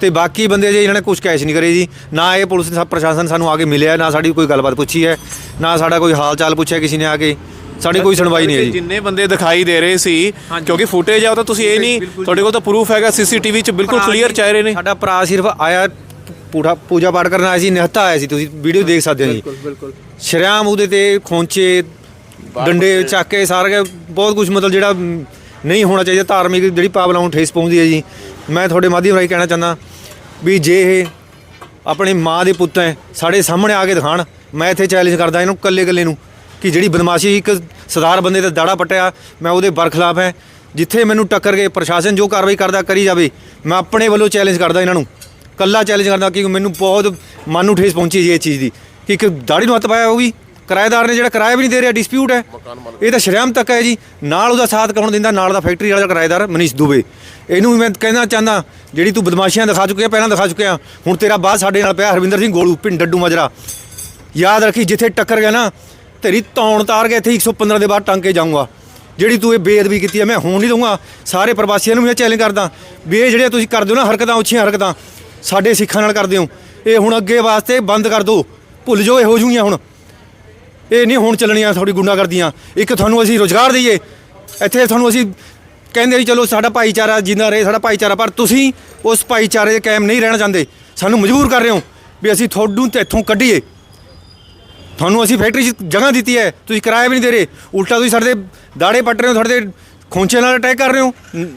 A: ਤੇ ਬਾਕੀ ਬੰਦੇ ਜੇ ਇਹਨਾਂ ਨੇ ਕੁਝ ਕੈਸ਼ ਨਹੀਂ ਕਰੇ ਜੀ। ਨਾ ਇਹ ਪੁਲਿਸ ਪ੍ਰਸ਼ਾਸਨ ਸਾਨੂੰ ਆ ਕੇ ਮਿਲਿਆ ਨਾ ਸਾਡੀ ਕੋਈ ਗੱਲਬਾਤ ਪੁੱਛੀ ਹੈ ਨਾ ਸਾਡਾ ਕੋਈ ਹਾਲ ਚਾਲ ਪੁੱਛਿਆ ਕਿਸੇ ਨੇ ਆ ਕੇ। ਸਾਡੀ ਕੋਈ ਸੁਣਵਾਈ ਨਹੀਂ ਹੈ ਜੀ।
C: ਜਿੰਨੇ ਬੰਦੇ ਦਿਖਾਈ ਦੇ ਰਹੇ ਸੀ ਕਿਉਂਕਿ ਫੁਟੇਜ ਆ ਉਹ ਤਾਂ ਤੁਸੀਂ ਇਹ ਨਹੀਂ ਤੁਹਾਡੇ ਕੋਲ ਤਾਂ ਪ੍ਰੂਫ ਹੈਗਾ ਸੀਸੀਟੀਵੀ 'ਚ ਬਿਲਕੁਲ ਕਲੀਅਰ ਚਿਹਰੇ ਨੇ।
A: ਸਾਡਾ ਭਰਾ ਸਿਰਫ ਆਇਆ ਪੂਠਾ ਪੂਜਾ ਪਾਠ ਕਰਨ ਆਇਆ ਸੀ ਨਿਹੱਤਾ ਆਇਆ ਸੀ ਤੁਸੀਂ ਵੀਡੀਓ ਦੇਖ ਸਕਦੇ ਹੋ ਜੀ।
C: ਬਿਲਕੁਲ।
A: ਸ਼ਰਿਆਮ ਉਹਦੇ ਤੇ ਖੋਂਚੇ ਡੰਡੇ ਚੱਕ ਕੇ ਸਾਰੇ ਬਹੁਤ ਕੁਝ ਮਤਲਬ ਜਿਹੜਾ ਨਹੀਂ ਹੋਣਾ ਚਾਹੀਦਾ ਧਾਰਮਿਕ ਜਿਹੜੀ ਭਾਵਨਾ ਨੂੰ ਠੇਸ ਪਹੁੰਚਦੀ ਹੈ ਜੀ। ਮੈਂ ਤੁਹਾਡੇ ਮਾਧਿਅਮ ਰਾਹੀਂ ਕਹਿਣਾ ਚਾਹੁੰਦਾ ਵੀ ਜੇ ਇਹ ਆਪਣੀ ਮਾਂ ਦੇ ਪੁੱਤ ਹੈ ਸਾਡੇ ਸਾਹਮਣੇ ਆ ਕੇ ਦਿਖਾਣ ਮੈਂ ਇੱਥੇ ਚੈਲੰਜ ਕਰਦਾ ਇਹਨੂੰ ਕੱਲੇ ਕੱਲੇ ਨੂੰ ਕਿ ਜਿਹੜੀ ਬਦਮਾਸ਼ੀ ਇੱਕ ਸਰਦਾਰ ਬੰਦੇ ਤੇ ਦਾੜਾ ਪਟਿਆ ਮੈਂ ਉਹਦੇ ਬਰਖਲਾਫ ਹੈ। ਜਿੱਥੇ ਮੈਨੂੰ ਟੱਕਰ ਕੇ ਪ੍ਰਸ਼ਾਸਨ ਜੋ ਕਾਰਵਾਈ ਕਰਦਾ ਕਰੀ ਜਾਵੇ ਮੈਂ ਆਪਣੇ ਵੱਲੋਂ ਚੈਲੰਜ ਕਰਦਾ ਇਹਨਾਂ ਨੂੰ। ਕੱਲਾ ਚੈਲੰਜ ਕਰਦਾ ਕਿ ਮੈਨੂੰ ਬਹੁਤ ਮਨ ਨੂੰ ਠੇਸ ਪਹੁੰਚੀ ਜੀ ਇਹ ਚੀਜ਼ ਦੀ। ਕਿ ਇੱਕ ਦਾੜੀ ਨੂੰ ਹੱਥ ਪਾਇਆ ਉਹ ਵੀ ਕਿਰਾਏਦਾਰ ਨੇ ਜਿਹੜਾ ਕਿਰਾਇਆ ਵੀ ਨਹੀਂ ਦੇ ਰਿਹਾ ਡਿਸਪਿਊਟ ਹੈ। ਇਹ ਤਾਂ ਸ਼ਰਮ ਤੱਕ ਹੈ ਜੀ। ਨਾਲ ਉਹਦਾ ਸਾਥ ਕੌਣ ਦਿੰਦਾ? ਨਾਲ ਦਾ ਫੈਕਟਰੀ ਵਾਲਾ ਕਿਰਾਏਦਾਰ ਮਨੀਸ਼ ਦੁਬੇ। ਇਹਨੂੰ ਵੀ ਮੈਂ ਕਹਿਣਾ ਚਾਹੁੰਦਾ, ਜਿਹੜੀ ਤੂੰ ਬਦਮਾਸ਼ੀਆਂ ਦਿਖਾ ਚੁੱਕਿਆ ਪਹਿਲਾਂ ਦਿਖਾ ਚੁੱਕਿਆ ਹੁਣ ਤੇਰਾ ਬਾਅਦ ਸਾਡੇ ਨਾਲ ਪਿਆ ਹਰਵਿੰਦਰ ਸਿੰਘ ਗੋਲੂ, ਪਿੰਡ ਡੱਡੂ ਮਜਰਾ। ਯਾਦ ਰੱਖੀ, ਜਿੱਥੇ ਟੱਕਰ ਗਿਆ ਨਾ, ਤੇਰੀ ਤੌਣ ਤਾਰ ਗਿਆ, ਇੱਥੇ 115 ਦੇ ਬਾਅਦ ਟੰਗ ਕੇ ਜਾਊਂਗਾ। ਜਿਹੜੀ ਤੂੰ ਇਹ ਬੇਅਦਬੀ ਕੀਤੀ ਹੈ ਮੈਂ ਹੋਣ ਨਹੀਂ ਦਊਂਗਾ। ਸਾਰੇ ਪ੍ਰਵਾਸੀਆਂ ਨੂੰ ਵੀ ਇਹ ਚੈਲੰਜ ਕਰਦਾ। ਵੀ ਇਹ ਜਿਹੜੇ ਤੁਸੀਂ ਕਰਦੇ ਹੋ ਨਾ, ਹਰਕਤਾਂ, ਉੱਚੀਆਂ ਹਰਕਤਾਂ, ਸਾਡੇ ਸਿੱਖਾਂ ਨਾਲ ਕਰਦੇ ਹੋ। ਇਹ ਹੁਣ ਅੱਗੇ ਵਾਸਤੇ ਬੰਦ ਕਰ ਦਿਓ ਭੁੱਲ ਜਾਓ, ਇਹੋ ਜਿਹੀਆਂ ਹੁਣ। ਇਹ ਨਹੀਂ ਹੁਣ ਚੱਲਣੀਆਂ ਤੁਹਾਡੀ ਗੁੰਡਾਗਰਦੀਆਂ। ਇੱਕ ਤੁਹਾਨੂੰ ਅਸੀਂ ਰੋਜ਼ਗਾਰ ਦਈਏ। ਇੱਥੇ ਤੁਹਾਨੂੰ ਅਸੀਂ ਕਹਿੰਦੇ ਵੀ ਚਲੋ ਸਾਡਾ ਭਾਈਚਾਰਾ ਜਿੰਦਾ ਰਹੇ ਸਾਡਾ ਭਾਈਚਾਰਾ, ਪਰ ਤੁਸੀਂ ਉਸ ਭਾਈਚਾਰੇ ਦੇ ਕਾਇਮ ਨਹੀਂ ਰਹਿਣਾ ਚਾਹੁੰਦੇ। ਸਾਨੂੰ ਮਜਬੂਰ ਕਰ ਰਹੇ ਹੋ ਵੀ ਅਸੀਂ ਤੁਹਾਨੂੰ ਤੇ ਇੱਥੋਂ ਕੱਢੀਏ। ਤੁਹਾਨੂੰ ਅਸੀਂ ਫੈਕਟਰੀ 'ਚ ਜਗ੍ਹਾ ਦਿੱਤੀ ਹੈ, ਤੁਸੀਂ ਕਿਰਾਇਆ ਵੀ ਨਹੀਂ ਦੇ ਰਹੇ। ਉਲਟਾ ਤੁਸੀਂ ਸਾਡੇ ਦਾੜੇ ਪੱਟ ਰਹੇ ਹੋ, ਤੁਹਾਡੇ ਤੇ ਖੋਂਚੇ ਨਾਲ ਅਟੈਕ ਕਰ ਰਹੇ ਹੋ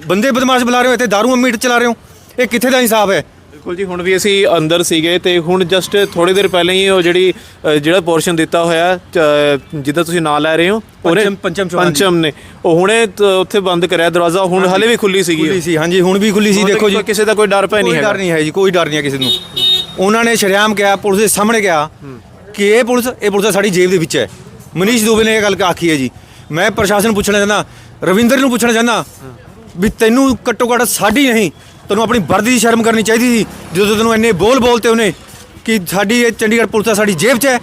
A: ਬੰਦੇ ਬਦਮਾਸ਼ ਬੁਲਾ ਰਹੇ ਹੋ, ਇੱਥੇ ਦਾਰੂ ਮੀਟ ਚਲਾ ਰਹੇ ਹੋ। ਇਹ ਕਿੱਥੇ ਦਾ ਇਨਸਾਫ ਹੈ?
C: ਬਿਲਕੁਲ ਜੀ ਹੁਣ ਵੀ ਅਸੀਂ ਅੰਦਰ ਸੀਗੇ ਤੇ ਹੁਣ ਜਸਟ ਥੋੜੀ ਦੇਰ ਪਹਿਲਾਂ ਹੀ ਉਹ ਜਿਹੜੀ ਅ, ਜਿਹੜਾ ਪੋਰਸ਼ਨ ਦਿੱਤਾ ਹੋਇਆ ਜਿੱਦਾਂ ਤੁਸੀਂ ਨਾਂ ਲੈ ਰਹੇ ਹੋ ਉਹਨੇ-
A: ਪੰਚਮ- ਪੰਚਮ ਚੌਹਾਨ ਜੀ।
C: ਪੰਚਮ ਨੇ। ਉਹ ਹੁਣੇ ਤ- ਉੱਥੇ ਬੰਦ ਕਰਿਆ ਦਰਵਾਜ਼ਾ ਹੁਣ ਹਲੇ ਵੀ ਖੁੱਲੀ ਸੀਗੀ
A: ਖੁੱਲੀ ਸੀ ਹਾਂਜੀ ਹੁਣ ਵੀ ਖੁੱਲੀ ਸੀ
C: ਹੁਣ
A: ਦੇਖੋ ਜੀ।
C: ਕਿਸੇ ਦਾ ਕੋਈ ਡਰ ਭੈ ਨਹੀਂ
A: ਕੋਈ
C: ਹੈਗਾ।
A: ਡਰ ਨਹੀਂ ਹੈ ਜੀ ਕੋਈ ਡਰ ਨਹੀਂ ਹੈ ਕਿਸੇ ਨੂੰ। ਉਹਨਾਂ ਨੇ ਸ਼ਰਿਆਮ ਕਿਹਾ ਪੁਲਿਸ ਦੇ ਸਾਹਮਣੇ ਕਿਹਾ ਕਿ ਇਹ ਪੁਲਿਸ ਇਹ ਪੁਲਿਸ ਤਾਂ ਸਾਡੀ ਜੇਬ ਦੇ ਵਿੱਚ ਹੈ। ਮਨੀਸ਼ ਦੂਬੇ ਨੇ ਇਹ ਗੱਲ ਆਖੀ ਹੈ ਜੀ। ਮੈਂ ਪ੍ਰਸ਼ਾਸਨ ਨੂੰ ਪੁੱਛਣਾ ਚਾਹੁੰਦਾ ਰਵਿੰਦਰ ਨੂੰ ਪੁੱਛਣਾ ਚਾਹੁੰਦਾ ਵੀ ਤੈਨੂੰ ਘੱਟੋ ਘੱਟ ਸਾਡੀ ਨਹੀਂ ਤੈਨੂੰ ਆਪਣੀ ਵਰਦੀ ਦੀ ਸ਼ਰਮ ਕਰਨੀ ਚਾਹੀਦੀ ਸੀ ਜਦੋਂ ਤੈਨੂੰ ਇੰਨੇ ਬੋਲ ਬੋਲਤੇ ਉਹਨੇ ਕਿ ਸਾਡੀ ਇਹ ਚੰਡੀਗੜ੍ਹ ਪੁਲਿਸ ਤਾਂ ਸਾਡੀ ਜੇਬ 'ਚ ਹੈ।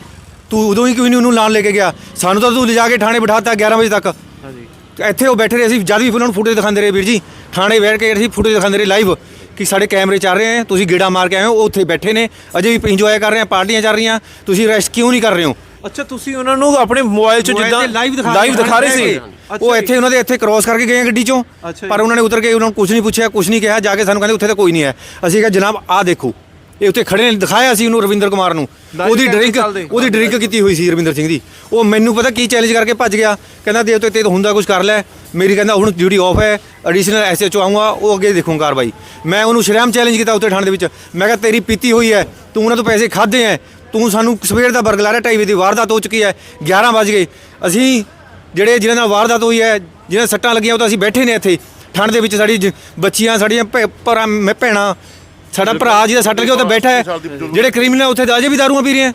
A: ਤੂੰ ਉਦੋਂ ਹੀ ਕਿਉਂ ਨਹੀਂ ਉਹਨੂੰ ਨਾਲ ਲੈ ਕੇ ਗਿਆ? ਸਾਨੂੰ ਤਾਂ ਤੂੰ ਲਿਜਾ ਕੇ ਥਾਣੇ ਬਿਠਾਤਾ 11 ਵਜੇ ਤੱਕ।
C: ਹਾਂਜੀ।
A: ਇੱਥੇ ਉਹ ਬੈਠੇ ਰਹੇ ਅਸੀਂ ਜਦ ਵੀ ਉਹਨਾਂ ਨੂੰ ਫੁਟੇਜ ਦਿਖਾਉਂਦੇ ਰਹੇ ਵੀਰ ਜੀ। ਥਾਣੇ ਬੈਠ ਕੇ ਅਸੀਂ ਫੁਟੇਜ ਦਿਖਾਉਂਦੇ ਰਹੇ ਲਾਈਵ ਕਿ ਸਾਡੇ ਕੈਮਰੇ ਚੱਲ ਰਹੇ ਆ ਤੁਸੀਂ ਗੇੜਾ ਮਾਰ ਕੇ ਆਏ ਹੋ ਉਹ ਉੱਥੇ ਬੈਠੇ ਨੇ। ਅਜੇ ਵੀ ਇੰਜੋਏ ਕਰ ਰਹੇ ਆ ਪਾਰਟੀਆਂ ਚੱਲ ਰਹੀਆਂ। ਤੁਸੀਂ ਰੈਸਟ ਕਿਉਂ ਨਹੀਂ ਕਰ ਰਹੇ ਹੋ?
C: ਅੱਛਾ ਤੁਸੀਂ ਉਹਨਾਂ ਨੂੰ ਆਪਣੇ ਮੋਬਾਈਲ 'ਚ ਜਿੱਦਾਂ
A: ਲਾਈਵ ਦਿਖਾ
C: ਰਹੇ ਸੀ।
A: ਉਹ ਇੱਥੇ ਉਹਨਾਂ ਦੇ ਇੱਥੇ ਕ੍ਰੋਸ ਕਰਕੇ ਗਏ ਆ ਗੱਡੀ ਚੋਂ। ਪਰ ਉਹਨਾਂ ਨੇ ਉਤਰ ਕੇ ਉਹਨਾਂ ਨੂੰ ਕੁਝ ਨਹੀਂ ਪੁੱਛਿਆ ਕੁਝ ਨਹੀਂ ਕਿਹਾ। ਜਾ ਕੇ ਸਾਨੂੰ ਕਹਿੰਦੇ ਉੱਥੇ ਤਾਂ ਕੋਈ ਨਹੀਂ ਹੈ। ਅਸੀਂ ਕਿਹਾ ਜਨਾਬ ਆਹ ਦੇਖੋ। ਇਹ ਉੱਥੇ ਖੜੇ ਨੇ ਦਿਖਾਇਆ ਸੀ ਉਹਨੂੰ ਰਵਿੰਦਰ ਕੁਮਾਰ ਨੂੰ। ਉਹਦੀ ਡਰਿੰਕ। ਉਹਦੀ ਡਰਿੰਕ ਕੀਤੀ ਹੋਈ ਸੀ ਰਵਿੰਦਰ ਸਿੰਘ ਦੀ। ਉਹ ਮੈਨੂੰ ਪਤਾ ਕੀ ਚੈਲੰਜ ਕਰਕੇ ਭੱਜ ਗਿਆ। ਕਹਿੰਦਾ ਦੇ ਉੱਤੇ ਤੇ ਹੁੰਦਾ ਕੁਝ ਕਰ ਲੈ। ਮੇਰੀ ਕਹਿੰਦਾ ਹੁਣ ਡਿਊਟੀ ਆਫ ਹੈ। ਐਡੀਸ਼ਨਲ ਐਸਐਚਓ ਆਉਂਗਾ ਉਹ ਅੱਗੇ ਦੇਖੂੰ ਕਾਰਵਾਈ। ਮੈਂ ਉਹਨੂੰ ਸ਼ਰਮ ਚੈਲੰਜ ਕੀਤਾ ਉੱਤੇ ਥਾਣੇ ਦੇ ਵਿੱਚ। ਮੈਂ ਕਿਹਾ ਤੇਰੀ ਪੀਤੀ ਹੋਈ ਹੈ। ਤੂੰ ਉਹਨਾਂ ਤੋਂ ਪੈਸੇ ਖਾਦੇ ਹੈ। ਤੂੰ ਸਾਨੂੰ ਸਵੇਰ ਦਾ ਬਰਗਲਾ ਰਿਹਾ ਢਾਈ ਵਜੇ ਦੀ ਵਾਰਦਾਤ ਹੋ ਚੁੱਕੀ ਹੈ 11 ਵਜ ਗਏ। ਅਸੀਂ ਜਿਹੜੇ ਜਿਹਨਾਂ ਨਾਲ ਵਾਰਦਾਤ ਹੋਈ ਹੈ ਜਿਹਨਾਂ ਸੱਟਾਂ ਲੱਗੀਆਂ ਉਹ ਤਾਂ ਅਸੀਂ ਬੈਠੇ ਨੇ ਇੱਥੇ। ਠੰਡ ਦੇ ਵਿੱਚ ਸਾਡੀ ਜ- ਬੱਚੀਆਂ ਸਾਡੀਆਂ ਭੈ- ਭਰਾ ਮੈਂ ਭੈਣਾਂ ਸਾਡਾ ਭਰਾ ਜਿਹਦਾ ਸੱਟ ਲੱਗਿਆ ਉਹ ਤਾਂ ਬੈਠਾ ਹੈ। ਜਿਹੜੇ ਕ੍ਰਿਮੀਨਲ ਉੱਥੇ ਤਾਂ ਅਜੇ ਵੀ ਦਾਰੂਆਂ ਪੀ ਰਹੇ ਹੈ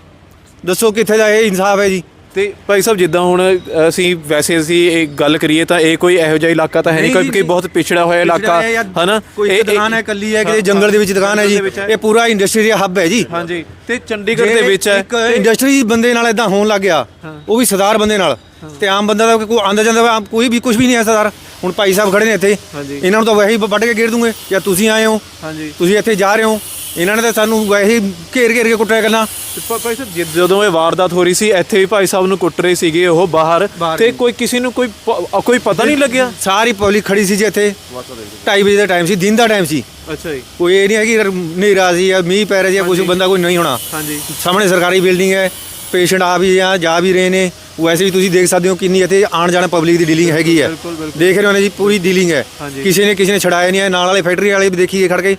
A: ਦੱਸੋ ਕਿੱਥੇ ਦਾ ਇਹ ਇਨਸਾਫ ਹੈ ਜੀ?
C: ਤੇ ਭਾਈ ਸਾਹਿਬ ਜਿੱਦਾਂ ਹੁਣ ਅਸੀਂ ਵੈਸੇ ਅਸੀਂ ਇਹ ਗੱਲ ਕਰੀਏ ਤਾਂ ਇਹ ਕੋਈ ਇਹੋ ਜਿਹਾ ਇਲਾਕਾ ਤਾਂ ਹੈ ਨਹੀਂ
A: ਜੀ,
C: ਬਹੁਤ ਪਿਛੜਾ ਹੋਇਆ ਇਲਾਕਾ ਹਨਾ?
A: ਕੋਈ ਦੁਕਾਨ ਹੈ ਕੱਲੀ ਹੈ ਕਿ ਜੰਗਲ ਦੇ ਵਿੱਚ ਦੁਕਾਨ ਹੈ ਜੀ। ਇਹ ਪੂਰਾ ਇੰਡਸਟਰੀ ਹੱਬ ਹੈ ਜੀ।
C: ਹਾਂਜੀ ਤੇ ਚੰਡੀਗੜ੍ਹ ਦੇ ਵਿੱਚ ਹੈ।
A: ਇੰਡਸਟਰੀ ਬੰਦੇ ਨਾਲ ਇਦਾਂ ਹੋਣ ਲੱਗ ਗਿਆ ਉਹ ਵੀ ਸਰਦਾਰ ਬੰਦੇ ਨਾਲ। ਤੇ ਆਮ ਬੰਦਾ ਦਾ ਕੋਈ ਆਂਦਾ ਜਾਂਦਾ ਕੋਈ ਵੀ ਕੁਝ ਵੀ ਨਹੀਂ ਹੈ ਸਰਦਾਰ। ਹੁਣ ਭਾਈ ਸਾਹਿਬ ਖੜੇ ਨੇ ਇੱਥੇ। ਇਹਨਾਂ ਨੂੰ ਤਾਂ ਵੈਸੇ ਹੀ ਵੱਢ ਕੇ ਗੇਰ ਦੂੰਗੇ ਜਾਂ ਤੁਸੀਂ ਆਏ ਹੋ।
C: ਹਾਂਜੀ।
A: ਤੁਸੀਂ ਇੱਥੇ ਜਾ ਰਹੇ ਹੋ। ਇਹਨਾਂ ਨੇ ਤਾਂ ਸਾਨੂੰ ਵੈਸੇ ਹੀ ਘੇਰ ਘੇਰ ਕੇ ਕੁੱਟਿਆ ਕਰਨਾ
C: ਭ- ਭਾਈ ਸਾਹਿਬ ਜਦ- ਜਦੋਂ ਇਹ ਵਾਰਦਾਤ ਹੋ ਰਹੀ ਸੀ ਇੱਥੇ ਵੀ ਭਾਈ ਸਾਹਿਬ ਨੂੰ ਕੁੱਟ ਰਹੇ ਸੀਗੇ ਉਹ ਬਾਹਰ।
A: ਬਾਹਰ
C: ਤੇ। ਕੋਈ ਕਿਸੇ ਨੂੰ ਕੋਈ ਪ- ਕੋਈ ਪਤਾ ਨਹੀਂ ਲੱਗਿਆ?
A: ਸਾਰੀ ਪਬਲਿਕ ਖੜੀ ਸੀ ਜੀ ਇੱਥੇ। 2:30 ਵਜੇ ਦਾ ਟਾਈਮ ਸੀ ਦਿਨ ਦਾ ਟਾਈਮ ਸੀ।
C: ਅੱਛਾ ਜੀ।
A: ਕੋਈ ਇਹ ਨਹੀਂ ਹੈ ਕਿ ਹਨੇਰਾ ਸੀ ਜਾਂ ਮੀਂਹ ਪੈ ਰਿਹਾ ਸੀ ਜਾਂ ਕੁਝ ਬੰਦਾ ਕੋਈ ਨਹੀਂ ਹੋਣਾ।
C: ਹਾਂਜੀ।
A: ਸਾਹਮਣੇ ਸਰਕਾਰੀ ਬਿਲਡਿੰਗ ਹੈ ਪੇਸ਼ੈਂਟ ਆ ਵੀ ਜਾਂ ਜਾ ਵੀ ਰਹੇ ਨੇ। ਵੈਸੇ ਵੀ ਤੁਸੀਂ ਦੇਖ ਸਕਦੇ ਹੋ ਕਿੰਨੀ ਇੱਥੇ ਆਣ ਜਾਣ ਪਬਲਿਕ ਦੀ ਡੀਲਿੰਗ ਹੈਗੀ ਹੈ।
C: ਬਿਲਕੁਲ, ਬਿਲਕੁਲ।
A: ਦੇਖ ਰਹੇ ਹੋ ਨਾ ਜੀ ਪੂਰੀ ਡੀਲਿੰਗ ਹੈ।
C: ਹਾਂਜੀ।
A: ਕਿਸੇ ਨੇ ਕਿਸੇ ਨੇ ਛਡਾਇਆ ਨਹੀਂ ਹੈ। ਨਾਲ ਵਾਲੇ ਫੈਕਟਰੀ ਵਾਲੇ ਵੀ ਦੇਖੀਏ ਖੜ ਕੇ।